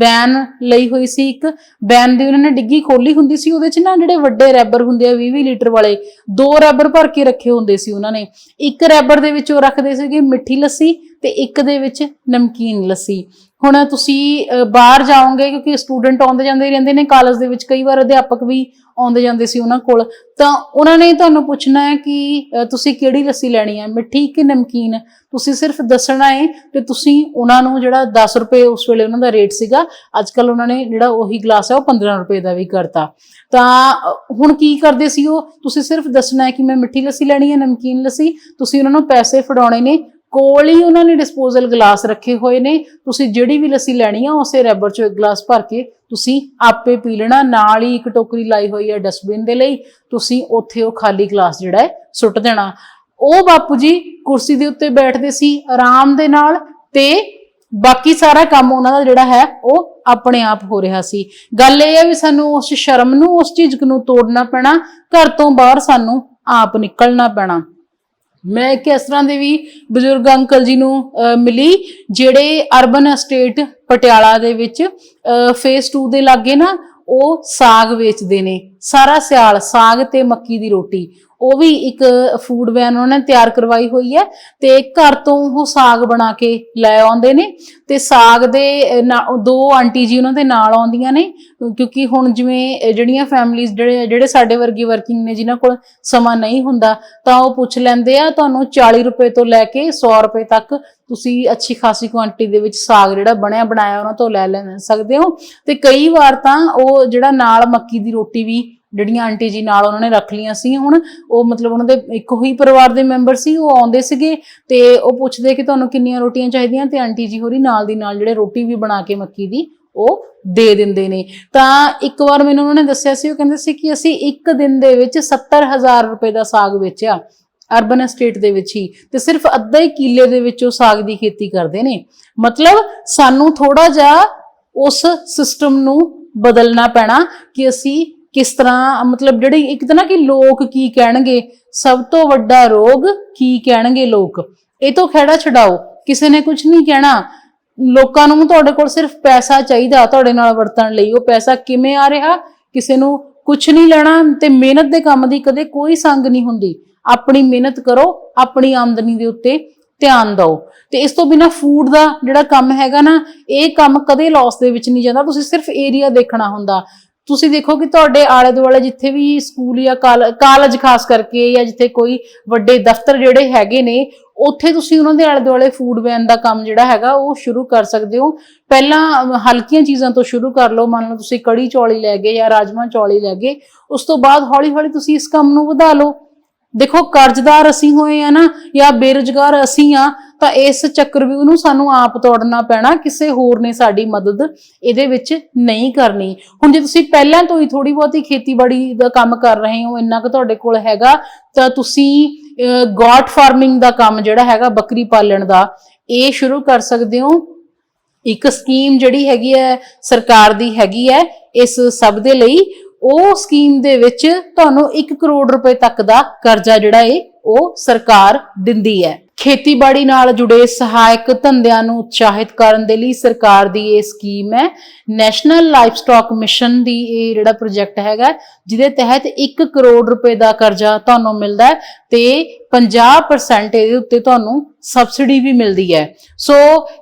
ਬੈਨ ਲਈ ਹੋਈ ਸੀ ਇੱਕ। ਬੈਨ ਦੀ ਉਹਨਾਂ ਨੇ ਡਿੱਗੀ ਖੋਲੀ ਹੁੰਦੀ ਸੀ। ਉਹਦੇ ਚ ਨਾ ਜਿਹੜੇ ਵੱਡੇ ਰੈਬਰ ਹੁੰਦੇ ਆ 20 20 ਲੀਟਰ ਵਾਲੇ, ਦੋ ਰੈਬਰ ਭਰ ਕੇ ਰੱਖੇ ਹੁੰਦੇ ਸੀ ਉਹਨਾਂ ਨੇ। ਇੱਕ ਰੈਬਰ ਦੇ ਵਿੱਚ ਉਹ ਰੱਖਦੇ ਸੀਗੇ ਮਿੱਠੀ ਲੱਸੀ ਤੇ ਇੱਕ ਦੇ ਵਿੱਚ ਨਮਕੀਨ ਲੱਸੀ। ਹੁਣ ਤੁਸੀਂ ਬਾਹਰ ਜਾਓਗੇ, ਕਿਉਂਕਿ ਸਟੂਡੈਂਟ ਆਉਂਦੇ ਜਾਂਦੇ ਰਹਿੰਦੇ ਨੇ ਕਾਲਜ ਦੇ ਵਿੱਚ ਕਈ ਵਾਰ ਅਧਿਆਪਕ ਵੀ ਆਉਂਦੇ ਜਾਂਦੇ ਸੀ ਉਹਨਾਂ ਕੋਲ। ਤਾਂ ਉਹਨਾਂ ਨੇ ਤੁਹਾਨੂੰ ਪੁੱਛਣਾ ਹੈ ਕਿ ਤੁਸੀਂ ਕਿਹੜੀ ਲੱਸੀ ਲੈਣੀ ਹੈ? ਮਿੱਠੀ ਕਿ ਨਮਕੀਨ? ਤੁਸੀਂ ਸਿਰਫ ਦੱਸਣਾ ਹੈ ਤੇ ਤੁਸੀਂ ਉਹਨਾਂ ਨੂੰ ਜਿਹੜਾ 10 ਰੁਪਏ ਉਸ ਵੇਲੇ ਉਹਨਾਂ ਦਾ ਰੇਟ ਸੀਗਾ ਅੱਜ ਕੱਲ ਉਹਨਾਂ ਨੇ ਜਿਹੜਾ ਉਹੀ ਗਲਾਸ ਹੈ, ਉਹ 15 ਰੁਪਏ ਦਾ ਵੀ ਕਰਤਾ। ਤਾਂ ਹੁਣ ਕੀ ਕਰਦੇ ਸੀ ਉਹ? ਤੁਸੀਂ ਸਿਰਫ ਦੱਸਣਾ ਹੈ ਕਿ ਮੈਂ ਮਿੱਠੀ ਲੱਸੀ ਲੈਣੀ ਹੈ, ਨਮਕੀਨ ਲੱਸੀ। ਤੁਸੀਂ ਉਹਨਾਂ ਨੂੰ ਪੈਸੇ ਫੜਾਉਣੇ ਨੇ ਕੋਲ ਹੀ ਉਹਨਾਂ ਨੇ ਡਿਸਪੋਜ਼ਲ ਗਲਾਸ ਰੱਖੇ ਹੋਏ ਨੇ। ਤੁਸੀਂ ਜਿਹੜੀ ਵੀ ਲੱਸੀ ਲੈਣੀ ਆ, ਉਸੇ ਰੈਬਰ ਚੋਂ ਇੱਕ ਗਲਾਸ ਭਰ ਕੇ ਤੁਸੀਂ ਆਪੇ ਪੀ ਲੈਣਾ। ਨਾਲ ਹੀ ਇੱਕ ਟੋਕਰੀ ਲਾਈ ਹੋਈ ਹੈ ਡਸਟਬਿਨ ਦੇ ਲਈ। ਤੁਸੀਂ ਉੱਥੇ ਉਹ ਖਾਲੀ ਗਲਾਸ ਜਿਹੜਾ ਹੈ ਸੁੱਟ ਦੇਣਾ। ਉਹ ਬਾਪੂ ਜੀ ਕੁਰਸੀ ਦੇ ਉੱਤੇ ਬੈਠਦੇ ਸੀ ਆਰਾਮ ਦੇ ਨਾਲ ਤੇ ਬਾਕੀ ਸਾਰਾ ਕੰਮ ਉਹਨਾਂ ਦਾ ਜਿਹੜਾ ਹੈ ਉਹ ਆਪਣੇ ਆਪ ਹੋ ਰਿਹਾ ਸੀ। ਗੱਲ ਇਹ ਹੈ ਵੀ ਸਾਨੂੰ ਉਸ ਸ਼ਰਮ ਨੂੰ, ਉਸ ਝਿਜਕ ਨੂੰ ਤੋੜਨਾ ਪੈਣਾ। ਘਰ ਤੋਂ ਬਾਹਰ ਸਾਨੂੰ ਆਪ ਨਿਕਲਣਾ ਪੈਣਾ। ਮੈਂ ਇੱਕ ਇਸ ਤਰ੍ਹਾਂ ਦੇ ਵੀ ਬਜ਼ੁਰਗ ਅੰਕਲ ਜੀ ਨੂੰ ਅਹ, ਮਿਲੀ ਜਿਹੜੇ ਅਰਬਨ ਅਸਟੇਟ ਪਟਿਆਲਾ ਦੇ ਵਿੱਚ ਫੇਸ 2 ਦੇ ਲਾਗੇ ਨਾ ਉਹ ਸਾਗ ਵੇਚਦੇ ਨੇ। ਸਾਰਾ ਸਿਆਲ ਸਾਗ ਤੇ ਮੱਕੀ ਦੀ ਰੋਟੀ। ਉਹ ਵੀ ਇੱਕ ਫੂਡ ਵੈਨ ਉਹਨਾਂ ਨੇ ਤਿਆਰ ਕਰਵਾਈ ਹੋਈ ਹੈ ਤੇ ਘਰ ਤੋਂ ਉਹ ਸਾਗ ਬਣਾ ਕੇ ਲੈ ਆਉਂਦੇ ਨੇ ਤੇ ਸਾਗ ਦੇ ਦੋ ਆਂਟੀ ਜੀ ਉਹਨਾਂ ਦੇ ਨਾਲ ਆਉਂਦੀਆਂ ਨੇ, ਕਿਉਂਕਿ ਹੁਣ ਜਿਵੇਂ ਜਿਹੜੀਆਂ ਫੈਮਲੀਆਂ ਜਿਹੜੇ ਜਿਹੜੇ ਸਾਡੇ ਵਰਗੀ ਵਰਕਿੰਗ ਨੇ, ਜਿਨ੍ਹਾਂ ਕੋਲ ਸਮਾਂ ਨਹੀਂ ਹੁੰਦਾ, ਤਾਂ ਉਹ ਪੁੱਛ ਲੈਂਦੇ ਆ, ਤੁਹਾਨੂੰ 40 ਰੁਪਏ ਤੋਂ ਲੈ ਕੇ 100 ਰੁਪਏ ਤੱਕ ਤੁਸੀਂ ਅੱਛੀ ਖਾਸੀ ਕੁਆਂਟੀਟੀ ਦੇ ਵਿੱਚ ਸਾਗ ਜਿਹੜਾ ਬਣਿਆ, ਬਣਾਇਆ ਉਹਨਾਂ ਤੋਂ ਲੈ ਲੈ ਸਕਦੇ ਹੋ। ਤੇ ਕਈ ਵਾਰ ਤਾਂ ਉਹ ਜਿਹੜਾ ਨਾਲ ਮੱਕੀ ਦੀ ਰੋਟੀ ਵੀ ਜਿਹੜੀਆਂ ਆਂਟੀ ਜੀ ਨਾਲ ਉਹਨਾਂ ਨੇ ਰੱਖ ਲੀਆਂ ਸੀ, ਹੁਣ ਉਹ ਮਤਲਬ ਉਹਨਾਂ ਦੇ ਇੱਕੋ ਹੀ ਪਰਿਵਾਰ ਦੇ ਮੈਂਬਰ ਸੀ, ਉਹ ਆਉਂਦੇ ਸੀਗੇ ਤੇ ਉਹ ਪੁੱਛਦੇ ਕਿ ਤੁਹਾਨੂੰ ਕਿੰਨੀਆਂ ਰੋਟੀਆਂ ਚਾਹੀਦੀਆਂ ਤੇ ਆਂਟੀ ਜੀ ਹੋਰੀ ਨਾਲ ਦੀ ਨਾਲ ਜਿਹੜੇ ਰੋਟੀ ਵੀ ਬਣਾ ਕੇ ਮੱਕੀ ਦੀ ਉਹ ਦੇ ਦਿੰਦੇ ਨੇ। ਤਾਂ ਇੱਕ ਵਾਰ ਮੈਨੂੰ ਉਹਨਾਂ ਨੇ ਦੱਸਿਆ ਸੀ, ਉਹ ਕਹਿੰਦੇ ਸੀ ਕਿ ਅਸੀਂ ਇੱਕ ਦਿਨ ਦੇ ਵਿੱਚ 70000 ਰੁਪਏ ਦਾ ਸਾਗ ਵੇਚਿਆ, ਅਰਬਨ estate ਦੇ ਵਿੱਚ ਹੀ ਤੇ ਸਿਰਫ ਅੱਧਾ ਹੀ ਕਿੱਲੇ ਦੇ ਵਿੱਚ ਉਹ ਸਾਗ ਦੀ ਖੇਤੀ ਕਰਦੇ ਨੇ। ਮਤਲਬ ਸਾਨੂੰ ਥੋੜਾ ਜਿਹਾ ਉਸ ਸਿਸਟਮ ਨੂੰ ਬਦਲਣਾ ਪੈਣਾ ਕਿ ਅਸੀਂ ਕਿਸ ਤਰ੍ਹਾਂ, ਮਤਲਬ ਜਿਹੜੇ ਇੱਕ ਤਾਂ ਨਾ ਕਿ ਲੋਕ ਕੀ ਕਹਿਣਗੇ, ਸਭ ਤੋਂ ਵੱਡਾ ਰੋਗ ਕੀ ਕਹਿਣਗੇ ਲੋਕ? ਇਹ ਤੋਂ ਖਹਿੜਾ ਛਡਾਓ, ਕਿਸੇ ਨੇ ਕੁਝ ਨਹੀਂ ਕਹਿਣਾ। ਲੋਕਾਂ ਨੂੰ ਤੁਹਾਡੇ ਕੋਲ ਸਿਰਫ ਪੈਸਾ ਚਾਹੀਦਾ ਤੁਹਾਡੇ ਨਾਲ ਵਰਤਣ ਲਈ, ਉਹ ਪੈਸਾ ਕਿਵੇਂ ਆ ਰਿਹਾ? ਕਿਸੇ ਨੂੰ ਕੁਝ ਨਹੀਂ ਲੈਣਾ ਤੇ ਮਿਹਨਤ ਦੇ ਕੰਮ ਦੀ ਕਦੇ ਕੋਈ ਸੰਗ ਨਹੀਂ ਹੁੰਦੀ। ਆਪਣੀ ਮਿਹਨਤ ਕਰੋ, ਆਪਣੀ ਆਮਦਨੀ ਦੇ ਉੱਤੇ ਧਿਆਨ ਦਿਓ। ਤੇ ਇਸ ਤੋਂ ਬਿਨਾ ਫੂਡ ਦਾ ਜਿਹੜਾ ਕੰਮ ਹੈਗਾ ਨਾ, ਇਹ ਕੰਮ ਕਦੇ ਲਾਸ ਦੇ ਵਿੱਚ ਨਹੀਂ ਜਾਂਦਾ। ਤੁਸੀਂ ਸਿਰਫ ਏਰੀਆ ਦੇਖਣਾ ਹੁੰਦਾ। ਤੁਸੀਂ ਦੇਖੋ ਕਿ ਤੁਹਾਡੇ ਆਲੇ ਦੁਆਲੇ ਜਿੱਥੇ ਵੀ ਸਕੂਲ ਜਾਂ ਕਾਲ- ਕਾਲਜ ਖਾਸ ਕਰਕੇ ਜਾਂ ਜਿੱਥੇ ਕੋਈ ਵੱਡੇ ਦਫ਼ਤਰ ਜਿਹੜੇ ਹੈਗੇ ਨੇ, ਉੱਥੇ ਤੁਸੀਂ ਉਹਨਾਂ ਦੇ ਆਲੇ ਦੁਆਲੇ ਫੂਡ ਵੈਨ ਦਾ ਕੰਮ ਜਿਹੜਾ ਹੈਗਾ ਉਹ ਸ਼ੁਰੂ ਕਰ ਸਕਦੇ ਹੋ। ਪਹਿਲਾਂ ਹਲਕੀਆਂ ਚੀਜ਼ਾਂ ਤੋਂ ਸ਼ੁਰੂ ਕਰ ਲਓ। ਮੰਨ ਲਓ ਤੁਸੀਂ ਕੜੀ ਚੌਲੀ ਲੈ ਗਏ ਜਾਂ ਰਾਜਮਾ ਚੌਲੀ ਲੈ ਗਏ। ਉਸ ਤੋਂ ਬਾਅਦ ਹੌਲੀ ਹੌਲੀ ਤੁਸੀਂ ਇਸ ਕੰਮ ਨੂੰ ਵਧਾ ਲਓ। ਦੇਖੋ, ਕਰਜ਼ਦਾਰ ਅਸੀਂ ਹੋਏ ਆ ਨਾ, ਜਾਂ ਬੇਰੁਜ਼ਗਾਰ ਅਸੀਂ ਆ, ਤਾਂ ਇਸ ਚੱਕਰਵਿਊਹ ਨੂੰ ਸਾਨੂੰ ਆਪ ਤੋੜਨਾ ਪੈਣਾ, ਕਿਸੇ ਹੋਰ ਨੇ ਸਾਡੀ ਮਦਦ ਇਹਦੇ ਵਿੱਚ ਨਹੀਂ ਕਰਨੀ। ਹੁਣ ਜੇ ਤੁਸੀਂ ਪਹਿਲਾਂ ਤੋਂ ਹੀ ਥੋੜੀ ਬਹੁਤੀ ਖੇਤੀਬਾੜੀ ਦਾ ਕੰਮ ਕਰ ਰਹੇ ਹੋ, ਇੰਨਾ ਕੁ ਤੁਹਾਡੇ ਕੋਲ ਹੈਗਾ, ਤਾਂ ਤੁਸੀਂ ਗੋਟ ਫਾਰਮਿੰਗ ਦਾ ਕੰਮ ਜਿਹੜਾ ਹੈਗਾ, ਬੱਕਰੀ ਪਾਲਣ ਦਾ, ਇਹ ਸ਼ੁਰੂ ਕਰ ਸਕਦੇ ਹੋ। ਇੱਕ ਸਕੀਮ ਜਿਹੜੀ ਹੈਗੀ ਹੈ, ਸਰਕਾਰ ਦੀ ਹੈਗੀ ਹੈ, ਇਸ ਸਭ ਦੇ ਲਈ। ਉਹ ਸਕੀਮ ਦੇ ਵਿੱਚ ਤੁਹਾਨੂੰ 1 ਕਰੋੜ ਰੁਪਏ ਤੱਕ ਦਾ ਕਰਜ਼ਾ ਜਿਹੜਾ ਏ, ਉਹ ਸਰਕਾਰ ਦਿੰਦੀ ਹੈ। ਖੇਤੀਬਾੜੀ ਨਾਲ ਜੁੜੇ ਸਹਾਇਕ ਧੰਦਿਆਂ ਨੂੰ ਉਤਸ਼ਾਹਿਤ ਕਰਨ ਦੇ ਲਈ ਸਰਕਾਰ ਦੀ ਇਹ ਸਕੀਮ ਹੈ। ਨੈਸ਼ਨਲ ਲਾਈਵਸਟਾਕ ਮਿਸ਼ਨ ਦੀ ਇਹ ਜਿਹੜਾ ਪ੍ਰੋਜੈਕਟ ਹੈਗਾ, ਜਿਹਦੇ ਤਹਿਤ 1 ਕਰੋੜ ਰੁਪਏ ਦਾ ਕਰਜ਼ਾ ਤੁਹਾਨੂੰ ਮਿਲਦਾ ਹੈ ਤੇ 50% ਇਹਦੇ ਉੱਤੇ ਤੁਹਾਨੂੰ ਸਬਸਿਡੀ ਵੀ ਮਿਲਦੀ ਹੈ। ਸੋ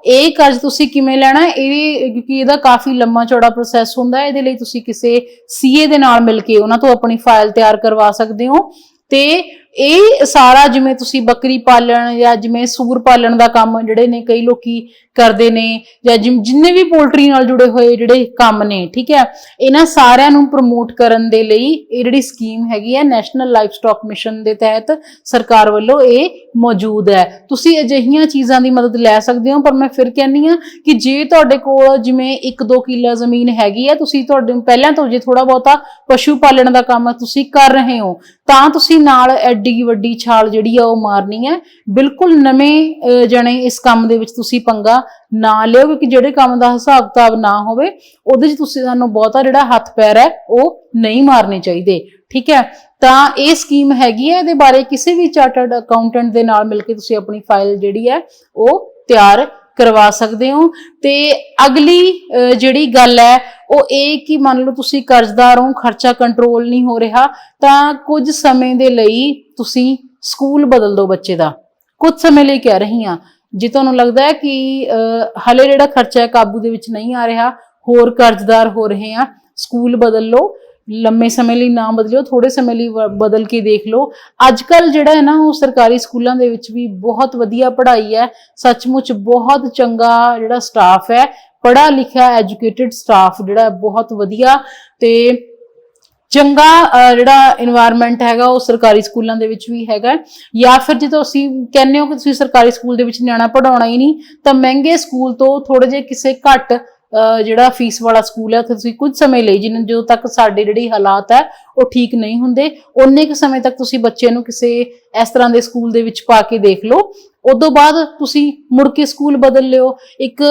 ਇਹ ਕਰਜ਼ ਤੁਸੀਂ ਕਿਵੇਂ ਲੈਣਾ ਇਹ ਕਿਉਂਕਿ ਇਹਦਾ ਕਾਫੀ ਲੰਮਾ ਚੌੜਾ ਪ੍ਰੋਸੈਸ ਹੁੰਦਾ ਹੈ। ਇਹਦੇ ਲਈ ਤੁਸੀਂ ਕਿਸੇ ਸੀਏ ਦੇ ਨਾਲ ਮਿਲ ਕੇ ਉਹਨਾਂ ਤੋਂ ਆਪਣੀ ਫਾਈਲ ਤਿਆਰ ਕਰਵਾ ਸਕਦੇ ਹੋ। ਤੇ ਇਹ ਸਾਰਾ ਜਿਵੇਂ ਤੁਸੀਂ ਬੱਕਰੀ ਪਾਲਣ ਜਾਂ ਜਿਵੇਂ ਸੂਰ ਪਾਲਣ ਦਾ ਕੰਮ ਜਿਹੜੇ ਨੇ ਕਈ ਲੋਕੀ ਕਰਦੇ ਨੇ ਜਾਂ ਜਿਮ- ਜਿੰਨੇ ਵੀ ਪੋਲਟਰੀ ਨਾਲ ਜੁੜੇ ਹੋਏ ਜਿਹੜੇ ਕੰਮ ਨੇ, ਠੀਕ ਹੈ, ਇਹਨਾਂ ਸਾਰਿਆਂ ਨੂੰ ਪ੍ਰਮੋਟ ਕਰਨ ਦੇ ਲਈ ਇਹ ਜਿਹੜੀ ਸਕੀਮ ਹੈਗੀ ਹੈ ਨੈਸ਼ਨਲ ਲਾਈਫ ਲਾਈਵਸਟਾਕ ਮਿਸ਼ਨ ਦੇ ਤਹਿਤ ਸਰਕਾਰ ਵੱਲੋਂ ਇਹ ਮੌਜੂਦ ਹੈ। ਤੁਸੀਂ ਅਜਿਹੀਆਂ ਚੀਜ਼ਾਂ ਦੀ ਮਦਦ ਲੈ ਸਕਦੇ ਹੋ, ਪਰ ਮੈਂ ਫਿਰ ਕਹਿੰਨੀ ਆ ਕਿ ਜੇ ਤੁਹਾਡੇ ਕੋਲ ਜਿਵੇਂ 1-2 ਕਿੱਲਾ ਜ਼ਮੀਨ ਹੈਗੀ ਹੈ, ਤੁਸੀਂ ਤੁਹਾਡੇ ਪਹਿਲਾਂ ਤੋਂ ਜੇ ਥੋੜਾ ਬਹੁਤਾ ਪਸ਼ੂ ਪਾਲਣ ਦਾ ਕੰਮ ਤੁਸੀਂ ਕਰ ਰਹੇ ਹੋ, ਤਾਂ ਤੁਸੀਂ ਨਾਲ ਐਡੀ ਵੱਡੀ ਛਾਲ ਜਿਹੜੀ ਆ ਉਹ ਮਾਰਨੀ ਹੈ। ਬਿਲਕੁਲ ਨਵੇਂ ਜਣੇ ਇਸ ਕੰਮ ਦੇ ਵਿੱਚ ਤੁਸੀਂ ਪੰਗਾ ਨਾ ਲਿਓ ਕਿਉਂਕਿ ਜਿਹੜੇ ਕੰਮ ਦਾ ਹਿਸਾਬ ਕਿਤਾਬ ਨਾ ਹੋਵੇ, ਉਹਦੇ 'ਚ ਤੁਸੀਂ ਸਾਨੂੰ ਬਹੁਤਾ ਜਿਹੜਾ ਹੱਥ ਪੈਰ ਹੈ, ਉਹ ਨਹੀਂ ਮਾਰਨੇ ਚਾਹੀਦੇ। ਠੀਕ ਹੈ? ਤਾਂ ਇਹ ਸਕੀਮ ਹੈਗੀ ਹੈ, ਇਹਦੇ ਬਾਰੇ ਕਿਸੇ ਵੀ ਚਾਰਟਰਡ ਅਕਾਊਂਟੈਂਟ ਦੇ ਨਾਲ ਮਿਲ ਕੇ ਤੁਸੀਂ ਆਪਣੀ ਫਾਈਲ ਜਿਹੜੀ ਹੈ, ਉਹ ਤਿਆਰ ਕਰਵਾ ਸਕਦੇ ਹੋ। ਤੇ ਅਗਲੀ ਜਿਹੜੀ ਗੱਲ ਹੈ ਉਹ ਇਹ ਕਿ ਮੰਨ ਲਓ ਤੁਸੀਂ ਕਰਜ਼ਦਾਰ ਹੋ ਖਰਚਾ ਕੰਟਰੋਲ ਨਹੀਂ ਹੋ ਰਿਹਾ ਤਾਂ ਕੁਝ ਸਮੇਂ ਦੇ ਲਈ ਤੁਸੀਂ ਸਕੂਲ ਬਦਲ ਦਿਓ ਬੱਚੇ ਦਾ। ਕੁਝ ਸਮੇਂ ਲਈ ਕਹਿ ਰਹੀ ਹਾਂ ਜੇ ਤੁਹਾਨੂੰ ਲੱਗਦਾ ਹੈ ਕਿ ਅਹ, ਹਲੇ ਜਿਹੜਾ ਖਰਚਾ ਹੈ ਕਾਬੂ ਦੇ ਵਿੱਚ ਨਹੀਂ ਆ ਰਿਹਾ ਹੋਰ ਕਰਜ਼ਦਾਰ ਹੋ ਰਹੇ ਆ ਸਕੂਲ ਬਦਲ ਲਓ। ਲੰਮੇ ਸਮੇਂ ਲਈ ਨਾ ਬਦਲਿਓ ਥੋੜੇ ਸਮੇਂ ਲਈ ਬਦਲ ਕੇ ਦੇਖ ਲਓ। ਅੱਜ ਕੱਲ ਜਿਹੜਾ ਹੈ ਨਾ, ਉਹ ਸਰਕਾਰੀ ਸਕੂਲਾਂ ਦੇ ਵਿੱਚ ਵੀ ਬਹੁਤ ਵਧੀਆ ਪੜ੍ਹਾਈ ਹੈ। ਸੱਚਮੁੱਚ ਬਹੁਤ ਚੰਗਾ ਜਿਹੜਾ ਸਟਾਫ ਹੈ। ਪੜਾ ਲਿਖਿਆ ਐਜੂਕੇਟਿਡ ਸਟਾਫ ਜਿਹੜਾ ਬਹੁਤ ਵਧੀਆ। ਤੇ ਚੰਗਾ ਜਿਹੜਾ এনवायरमेंट ਹੈਗਾ, ਉਹ ਸਰਕਾਰੀ ਸਕੂਲਾਂ ਦੇ ਵਿੱਚ ਵੀ ਹੈਗਾ ਜਾਂ ਫਿਰ ਜੇ ਤੁਸੀਂ ਕਹਿੰਦੇ ਹੋ ਕਿ ਤੁਸੀਂ ਸਰਕਾਰੀ ਸਕੂਲ ਦੇ ਵਿੱਚ ਨਿਆਣਾ ਪੜਾਉਣਾ ਹੀ ਨਹੀਂ, ਤਾਂ ਮਹਿੰਗੇ ਸਕੂਲ ਤੋਂ ਥੋੜੇ ਜੇ ਕਿਸੇ ਘੱਟ ਜਿਹੜਾ ਫੀਸ ਵਾਲਾ ਸਕੂਲ ਹੈ, ਉੱਥੇ ਤੁਸੀਂ ਕੁਝ ਸਮੇਂ ਲਈ, ਜਿੰਨ ਜਦੋਂ ਤੱਕ ਸਾਡੇ ਜਿਹੜੀ ਹਾਲਾਤ ਹੈ ਉਹ ਠੀਕ ਨਹੀਂ ਹੁੰਦੇ। ਉਨੇ ਕੁ ਸਮੇਂ ਤੱਕ ਤੁਸੀਂ ਬੱਚੇ ਨੂੰ ਕਿਸੇ ਇਸ ਤਰ੍ਹਾਂ ਦੇ ਸਕੂਲ ਦੇ ਵਿੱਚ ਪਾ ਕੇ ਦੇਖ ਲਓ। ਉਦੋਂ ਬਾਅਦ ਤੁਸੀਂ ਮੁੜ ਕੇ ਸਕੂਲ ਬਦਲ ਲਿਓ। ਇੱਕ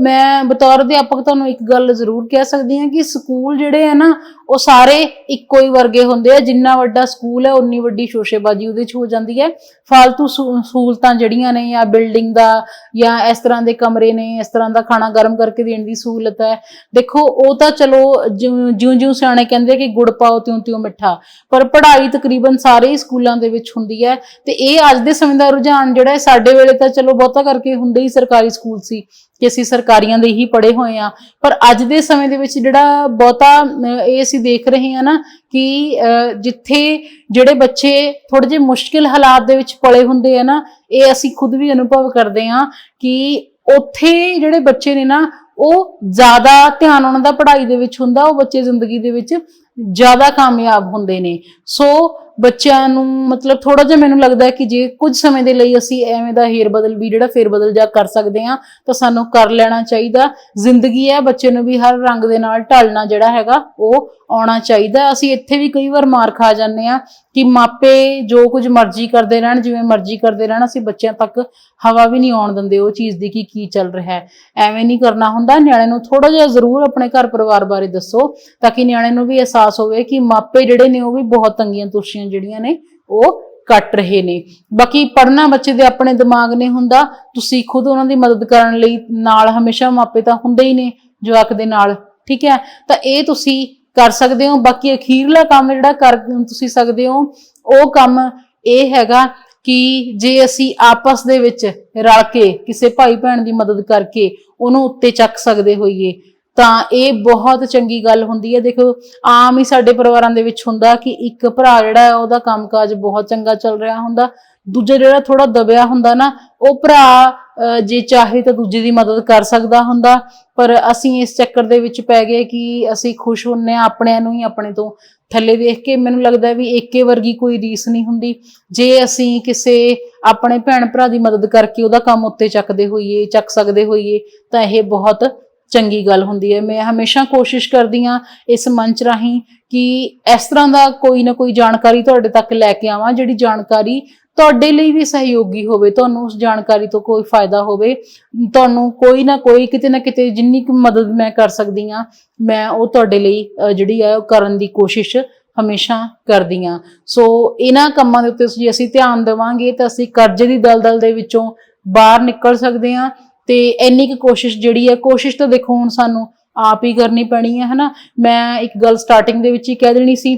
ਮੈਂ ਬਤੌਰ ਅਧਿਆਪਕ ਤੁਹਾਨੂੰ ਇੱਕ ਗੱਲ ਜ਼ਰੂਰ ਕਹਿ ਸਕਦੀ ਹਾਂ ਕਿ ਸਕੂਲ ਜਿਹੜੇ ਆ ਨਾ, ਉਹ ਸਾਰੇ ਇੱਕੋ ਹੀ ਵਰਗੇ ਹੁੰਦੇ ਆ। ਜਿੰਨਾ ਵੱਡਾ ਸਕੂਲ ਹੈ ਉਨੀ ਵੱਡੀ ਸ਼ੋਸ਼ੇਬਾਜ਼ੀ ਉਹਦੇ 'ਚ ਹੋ ਜਾਂਦੀ ਹੈ। ਫालतू ਸਹੂਲਤਾਂ ਜਿਹੜੀਆਂ ਨੇ ਜਾਂ ਬਿਲਡਿੰਗ ਦਾ ਜਾਂ ਇਸ ਤਰ੍ਹਾਂ ਦੇ ਕਮਰੇ ਨੇ, ਇਸ ਤਰ੍ਹਾਂ ਦਾ ਖਾਣਾ ਗਰਮ ਕਰਕੇ ਦੇਣ ਦੀ ਸਹੂਲਤ ਹੈ। ਦੇਖੋ, ਉਹ ਤਾਂ ਚਲੋ ਜਿਉਂ ਜਿਉਂ ਸਿਆਣੇ ਕਹਿੰਦੇ ਕਿ ਗੁੜ ਪਾਓ ਤਿਉਂ ਤਿਉਂ ਮਿੱਠਾ ਪਰ ਪੜ੍ਹਾਈ ਤਕਰੀਬਨ ਸਾਰੇ ਹੀ ਸਕੂਲਾਂ ਦੇ ਵਿੱਚ ਹੁੰਦੀ ਹੈ ਤੇ ਇਹ ਅੱਜ ਦੇ ਸਮੇਂ ਦਾ ਰੁਝਾਨ ਜਿਹੜਾ ਹੈ ਸਾਡੇ ਵੇਲੇ ਤਾਂ ਚਲੋ ਬਹੁਤਾ ਕਰਕੇ ਹੁੰਦੇ ਹੀ ਸਰਕਾਰੀ ਸਕੂਲ ਸੀ ਕਿ ਅਸੀਂ ਸਰਕਾਰੀਆਂ ਦੇ ਹੀ ਪੜ੍ਹੇ ਹੋਏ ਆ ਪਰ ਅੱਜ ਦੇ ਸਮੇਂ ਦੇ ਵਿੱਚ ਜਿਹੜਾ ਬਹੁਤਾ ਇਹ ਅਸੀਂ ਦੇਖ ਰਹੇ ਹਾਂ ਨਾ ਕਿ ਜਿੱਥੇ ਜਿਹੜੇ ਬੱਚੇ ਥੋੜੇ ਜਿਹੇ ਮੁਸ਼ਕਿਲ ਹਾਲਾਤ ਦੇ ਵਿੱਚ ਪਲੇ ਹੁੰਦੇ ਆ ਨਾ, ਇਹ ਅਸੀਂ ਖੁਦ ਵੀ ਅਨੁਭਵ ਕਰਦੇ ਆ ਕਿ ਉੱਥੇ ਜਿਹੜੇ ਬੱਚੇ ਨੇ ਨਾ, ਉਹ ਜ਼ਿਆਦਾ ਧਿਆਨ ਉਹਨਾਂ ਦਾ ਪੜ੍ਹਾਈ ਦੇ ਵਿੱਚ ਹੁੰਦਾ, ਉਹ ਬੱਚੇ ਜ਼ਿੰਦਗੀ ਦੇ ਵਿੱਚ ਜ਼ਿਆਦਾ ਕਾਮਯਾਬ ਹੁੰਦੇ ਨੇ। ਸੋ ਬੱਚਿਆਂ ਨੂੰ ਮਤਲਬ ਥੋੜਾ ਜਿਹਾ ਮੈਨੂੰ ਲੱਗਦਾ ਕਿ ਜੇ ਕੁਝ ਸਮੇਂ ਦੇ ਲਈ ਅਸੀਂ ਐਵੇਂ ਦਾ ਹੇਰ ਬਦਲ ਵੀ, ਜਿਹੜਾ ਫੇਰ ਬਦਲ ਜਾ ਕਰ ਸਕਦੇ ਹਾਂ, ਤਾਂ ਸਾਨੂੰ ਕਰ ਲੈਣਾ ਚਾਹੀਦਾ। ਜ਼ਿੰਦਗੀ ਹੈ, ਬੱਚੇ ਨੂੰ ਵੀ ਹਰ ਰੰਗ ਦੇ ਨਾਲ ਢਲਣਾ ਜਿਹੜਾ ਹੈਗਾ, ਉਹ ਆਉਣਾ ਚਾਹੀਦਾ। ਅਸੀਂ ਇੱਥੇ ਵੀ ਕਈ ਵਾਰ ਮਾਰ ਖਾ ਜਾਂਦੇ ਆ ਕਿ ਮਾਪੇ ਜੋ ਕੁਝ ਮਰਜ਼ੀ ਕਰਦੇ ਰਹਿਣ, ਜਿਵੇਂ ਮਰਜ਼ੀ ਕਰਦੇ ਰਹਿਣ, ਅਸੀਂ ਬੱਚਿਆਂ ਤੱਕ ਹਵਾ ਵੀ ਨਹੀਂ ਆਉਣ ਦਿੰਦੇ ਉਹ ਚੀਜ਼ ਦੀ ਕਿ ਕੀ ਚੱਲ ਰਿਹਾ ਹੈ। ਐਵੇਂ ਨਹੀਂ ਕਰਨਾ ਹੁੰਦਾ। ਨਿਆਣੇ ਨੂੰ ਥੋੜਾ ਜਿਹਾ ਜ਼ਰੂਰ ਆਪਣੇ ਘਰ ਪਰਿਵਾਰ ਬਾਰੇ ਦੱਸੋ ਤਾਂ ਕਿ ਨਿਆਣੇ ਨੂੰ ਵੀ ਅਹਿਸਾਸ ਹੋਵੇ ਕਿ ਮਾਪੇ ਜਿਹੜੇ ਨੇ ਉਹ ਵੀ ਬਹੁਤ ਤੰਗੀਆਂ ਤੁਸ਼ੀਆਂ ਜਿਹੜੀਆਂ ਨੇ ਉਹ ਕੱਟ ਰਹੇ ਨੇ। ਬਾਕੀ ਪੜਨਾ ਬੱਚੇ ਦੇ ਆਪਣੇ ਦਿਮਾਗ ਨੇ ਹੁੰਦਾ। ਤੁਸੀਂ ਖੁਦ ਉਹਨਾਂ ਦੀ ਮਦਦ ਕਰਨ ਲਈ ਨਾਲ ਹਮੇਸ਼ਾ ਮਾਪੇ ਤਾਂ ਹੁੰਦੇ ਹੀ ਨੇ ਜਵਾਕ ਦੇ ਨਾਲ। ਠੀਕ ਹੈ? ਤਾਂ ਇਹ ਤੁਸੀਂ ਕਰ ਸਕਦੇ ਹੋ। ਬਾਕੀ ਅਖੀਰਲਾ ਕੰਮ ਜਿਹੜਾ ਕਰ ਤੁਸੀਂ ਸਕਦੇ ਹੋ, ਉਹ ਕੰਮ ਇਹ ਹੈਗਾ ਕਿ ਜੇ ਅਸੀਂ ਆਪਸ ਦੇ ਵਿੱਚ ਰਲ ਕੇ ਕਿਸੇ ਭਾਈ ਭੈਣ ਦੀ ਮਦਦ ਕਰਕੇ ਉਹਨੂੰ ਉੱਤੇ ਚੱਕ ਸਕਦੇ ਹੋਈਏ, ਤਾਂ ਇਹ ਬਹੁਤ ਚੰਗੀ ਗੱਲ ਹੁੰਦੀ ਹੈ। ਦੇਖੋ, ਆਮ ਹੀ ਸਾਡੇ ਪਰਿਵਾਰਾਂ ਦੇ ਵਿੱਚ ਹੁੰਦਾ ਕਿ ਇੱਕ ਭਰਾ ਜਿਹੜਾ ਹੈ ਉਹਦਾ ਕੰਮਕਾਜ ਬਹੁਤ ਚੰਗਾ ਚੱਲ ਰਿਹਾ ਹੁੰਦਾ। ਦੂਜਾ ਜਿਹੜਾ ਥੋੜਾ ਦਬਿਆ ਹੁੰਦਾ ਨਾ, ਉਹ ਭਰਾ ਜੇ ਚਾਹੇ ਤਾਂ ਦੂਜੇ ਦੀ ਮਦਦ ਕਰ ਸਕਦਾ ਹੁੰਦਾ। ਪਰ ਅਸੀਂ ਇਸ ਚੱਕਰ ਦੇ ਵਿੱਚ ਪੈ ਗਏ ਕਿ ਅਸੀਂ ਖੁਸ਼ ਹੁੰਨੇ ਆ ਆਪਣਿਆਂ ਨੂੰ ਹੀ, ਆਪਣੇ ਤੋਂ ਥੱਲੇ ਵੇਖ ਕੇ। ਮੈਨੂੰ ਲੱਗਦਾ ਵੀ ਏਕੇ ਵਰਗੀ ਕੋਈ ਰੀਸ ਨਹੀਂ ਹੁੰਦੀ। ਜੇ ਅਸੀਂ ਕਿਸੇ ਆਪਣੇ ਭੈਣ ਭਰਾ ਦੀ ਮਦਦ ਕਰਕੇ ਉਹਦਾ ਕੰਮ ਉੱਤੇ ਚੱਕਦੇ ਹੋਈਏ, ਚੱਕ ਸਕਦੇ ਹੋਈਏ, ਤਾਂ ਇਹ ਬਹੁਤ ਚੰਗੀ ਗੱਲ ਹੁੰਦੀ ਹੈ। ਮੈਂ ਹਮੇਸ਼ਾ ਕੋਸ਼ਿਸ਼ ਕਰਦੀ ਹਾਂ ਇਸ ਮੰਚ ਰਾਹੀਂ ਕਿ ਇਸ ਤਰ੍ਹਾਂ ਦਾ ਕੋਈ ਨਾ ਕੋਈ ਜਾਣਕਾਰੀ ਤੁਹਾਡੇ ਤੱਕ ਲੈ ਕੇ ਆਵਾਂ, ਜਿਹੜੀ ਜਾਣਕਾਰੀ ਤੁਹਾਡੇ ਲਈ ਵੀ ਸਹਿਯੋਗੀ ਹੋਵੇ, ਤੁਹਾਨੂੰ ਉਸ ਜਾਣਕਾਰੀ ਤੋਂ ਕੋਈ ਫਾਇਦਾ ਹੋਵੇ, ਤੁਹਾਨੂੰ ਕੋਈ ਨਾ ਕੋਈ, ਕਿਤੇ ਨਾ ਕਿਤੇ ਜਿੰਨੀ ਕੁ ਮਦਦ ਮੈਂ ਕਰ ਸਕਦੀ ਹਾਂ, ਮੈਂ ਉਹ ਤੁਹਾਡੇ ਲਈ ਜਿਹੜੀ ਹੈ, ਉਹ ਕਰਨ ਦੀ ਕੋਸ਼ਿਸ਼ ਹਮੇਸ਼ਾ ਕਰਦੀ ਹਾਂ। ਸੋ ਇਹਨਾਂ ਕੰਮਾਂ ਦੇ ਉੱਤੇ ਜੇ ਅਸੀਂ ਧਿਆਨ ਦੇਵਾਂਗੇ ਤਾਂ ਅਸੀਂ ਕਰਜ਼ੇ ਦੀ ਦਲਦਲ ਦੇ ਵਿੱਚੋਂ ਬਾਹਰ ਨਿਕਲ ਸਕਦੇ ਹਾਂ ਤੇ ਇੰਨੀ ਕੁ ਕੋਸ਼ਿਸ਼ ਜਿਹੜੀ ਹੈ, ਕੋਸ਼ਿਸ਼ ਤਾਂ ਦੇਖੋ ਹੁਣ ਸਾਨੂੰ ਆਪ ਹੀ ਕਰਨੀ ਪੈਣੀ ਹੈ, ਹਨਾ? ਮੈਂ ਇੱਕ ਗੱਲ ਸਟਾਰਟਿੰਗ ਦੇ ਵਿੱਚ ਹੀ ਕਹਿ ਦੇਣੀ ਸੀ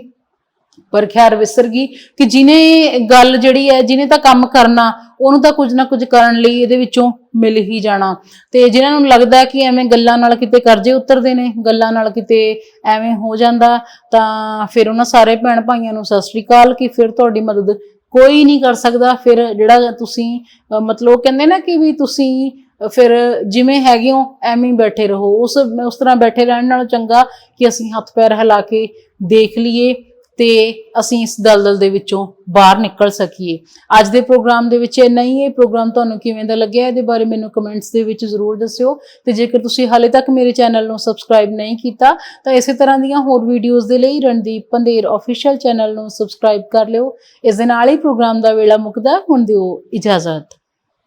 ਪਰ ਖੈਰ ਵਿਸਰ ਗਈ ਕਿ ਜਿਹਨੇ ਗੱਲ ਜਿਹੜੀ ਹੈ, ਜਿਹਨੇ ਤਾਂ ਕੰਮ ਕਰਨਾ, ਉਹਨੂੰ ਤਾਂ ਕੁਝ ਨਾ ਕੁਝ ਕਰਨ ਲਈ ਇਹਦੇ ਵਿੱਚੋਂ ਮਿਲ ਹੀ ਜਾਣਾ। ਤੇ ਜਿਨ੍ਹਾਂ ਨੂੰ ਲੱਗਦਾ ਕਿ ਐਵੇਂ ਗੱਲਾਂ ਨਾਲ ਕਿਤੇ ਕਰਜ਼ੇ ਉਤਰਦੇ ਨੇ, ਗੱਲਾਂ ਨਾਲ ਕਿਤੇ ਐਵੇਂ ਹੋ ਜਾਂਦਾ, ਤਾਂ ਫਿਰ ਉਹਨਾਂ ਸਾਰੇ ਭੈਣ ਭਾਈਆਂ ਨੂੰ ਸਤਿ ਸ੍ਰੀ ਅਕਾਲ ਕਿ ਫਿਰ ਤੁਹਾਡੀ ਮਦਦ ਕੋਈ ਨਹੀਂ ਕਰ ਸਕਦਾ। ਫਿਰ ਜਿਹੜਾ ਤੁਸੀਂ ਮਤਲਬ ਉਹ ਕਹਿੰਦੇ ਨਾ ਕਿ ਵੀ ਤੁਸੀਂ ਫਿਰ ਜਿਵੇਂ ਹੈਗੇ ਹੋ, ਐਵੇਂ ਹੀ ਬੈਠੇ ਰਹੋ। ਉਸ ਉਸ ਤਰ੍ਹਾਂ ਬੈਠੇ ਰਹਿਣ ਨਾਲੋਂ ਚੰਗਾ ਕਿ ਅਸੀਂ ਹੱਥ ਪੈਰ ਹਿਲਾ ਕੇ ਦੇਖ ਲਈਏ। ਤੇ ਅਸੀਂ ਇਸ ਦਲਦਲ ਦੇ ਵਿੱਚੋਂ ਬਾਹਰ ਨਿਕਲ ਸਕੀਏ। ਅੱਜ ਦੇ ਪ੍ਰੋਗਰਾਮ ਦੇ ਵਿੱਚ ਇੰਨਾ ਹੀ ਇਹ ਪ੍ਰੋਗਰਾਮ ਤੁਹਾਨੂੰ ਕਿਵੇਂ ਦਾ ਲੱਗਿਆ ਇਹਦੇ ਬਾਰੇ ਮੈਨੂੰ ਕਮੈਂਟਸ ਦੇ ਵਿੱਚ ਜ਼ਰੂਰ ਦੱਸਿਓ। ਤੇ ਜੇਕਰ ਤੁਸੀਂ ਹਾਲੇ ਤੱਕ ਮੇਰੇ ਚੈਨਲ ਨੂੰ ਸਬਸਕ੍ਰਾਈਬ ਨਹੀਂ ਕੀਤਾ, ਤਾਂ ਇਸੇ ਤਰ੍ਹਾਂ ਦੀਆਂ ਹੋਰ ਵੀਡੀਓਜ਼ ਦੇ ਲਈ ਰਣਦੀਪ ਪੰਦੇਰ ਅਫੀਸ਼ੀਅਲ ਚੈਨਲ ਨੂੰ ਸਬਸਕ੍ਰਾਈਬ ਕਰ ਲਿਓ। ਇਸ ਦੇ ਨਾਲ ਹੀ ਪ੍ਰੋਗਰਾਮ ਦਾ ਵੇਲਾ ਮੁੱਕਦਾ। ਹੁਣ ਦਿਓ ਇਜਾਜ਼ਤ।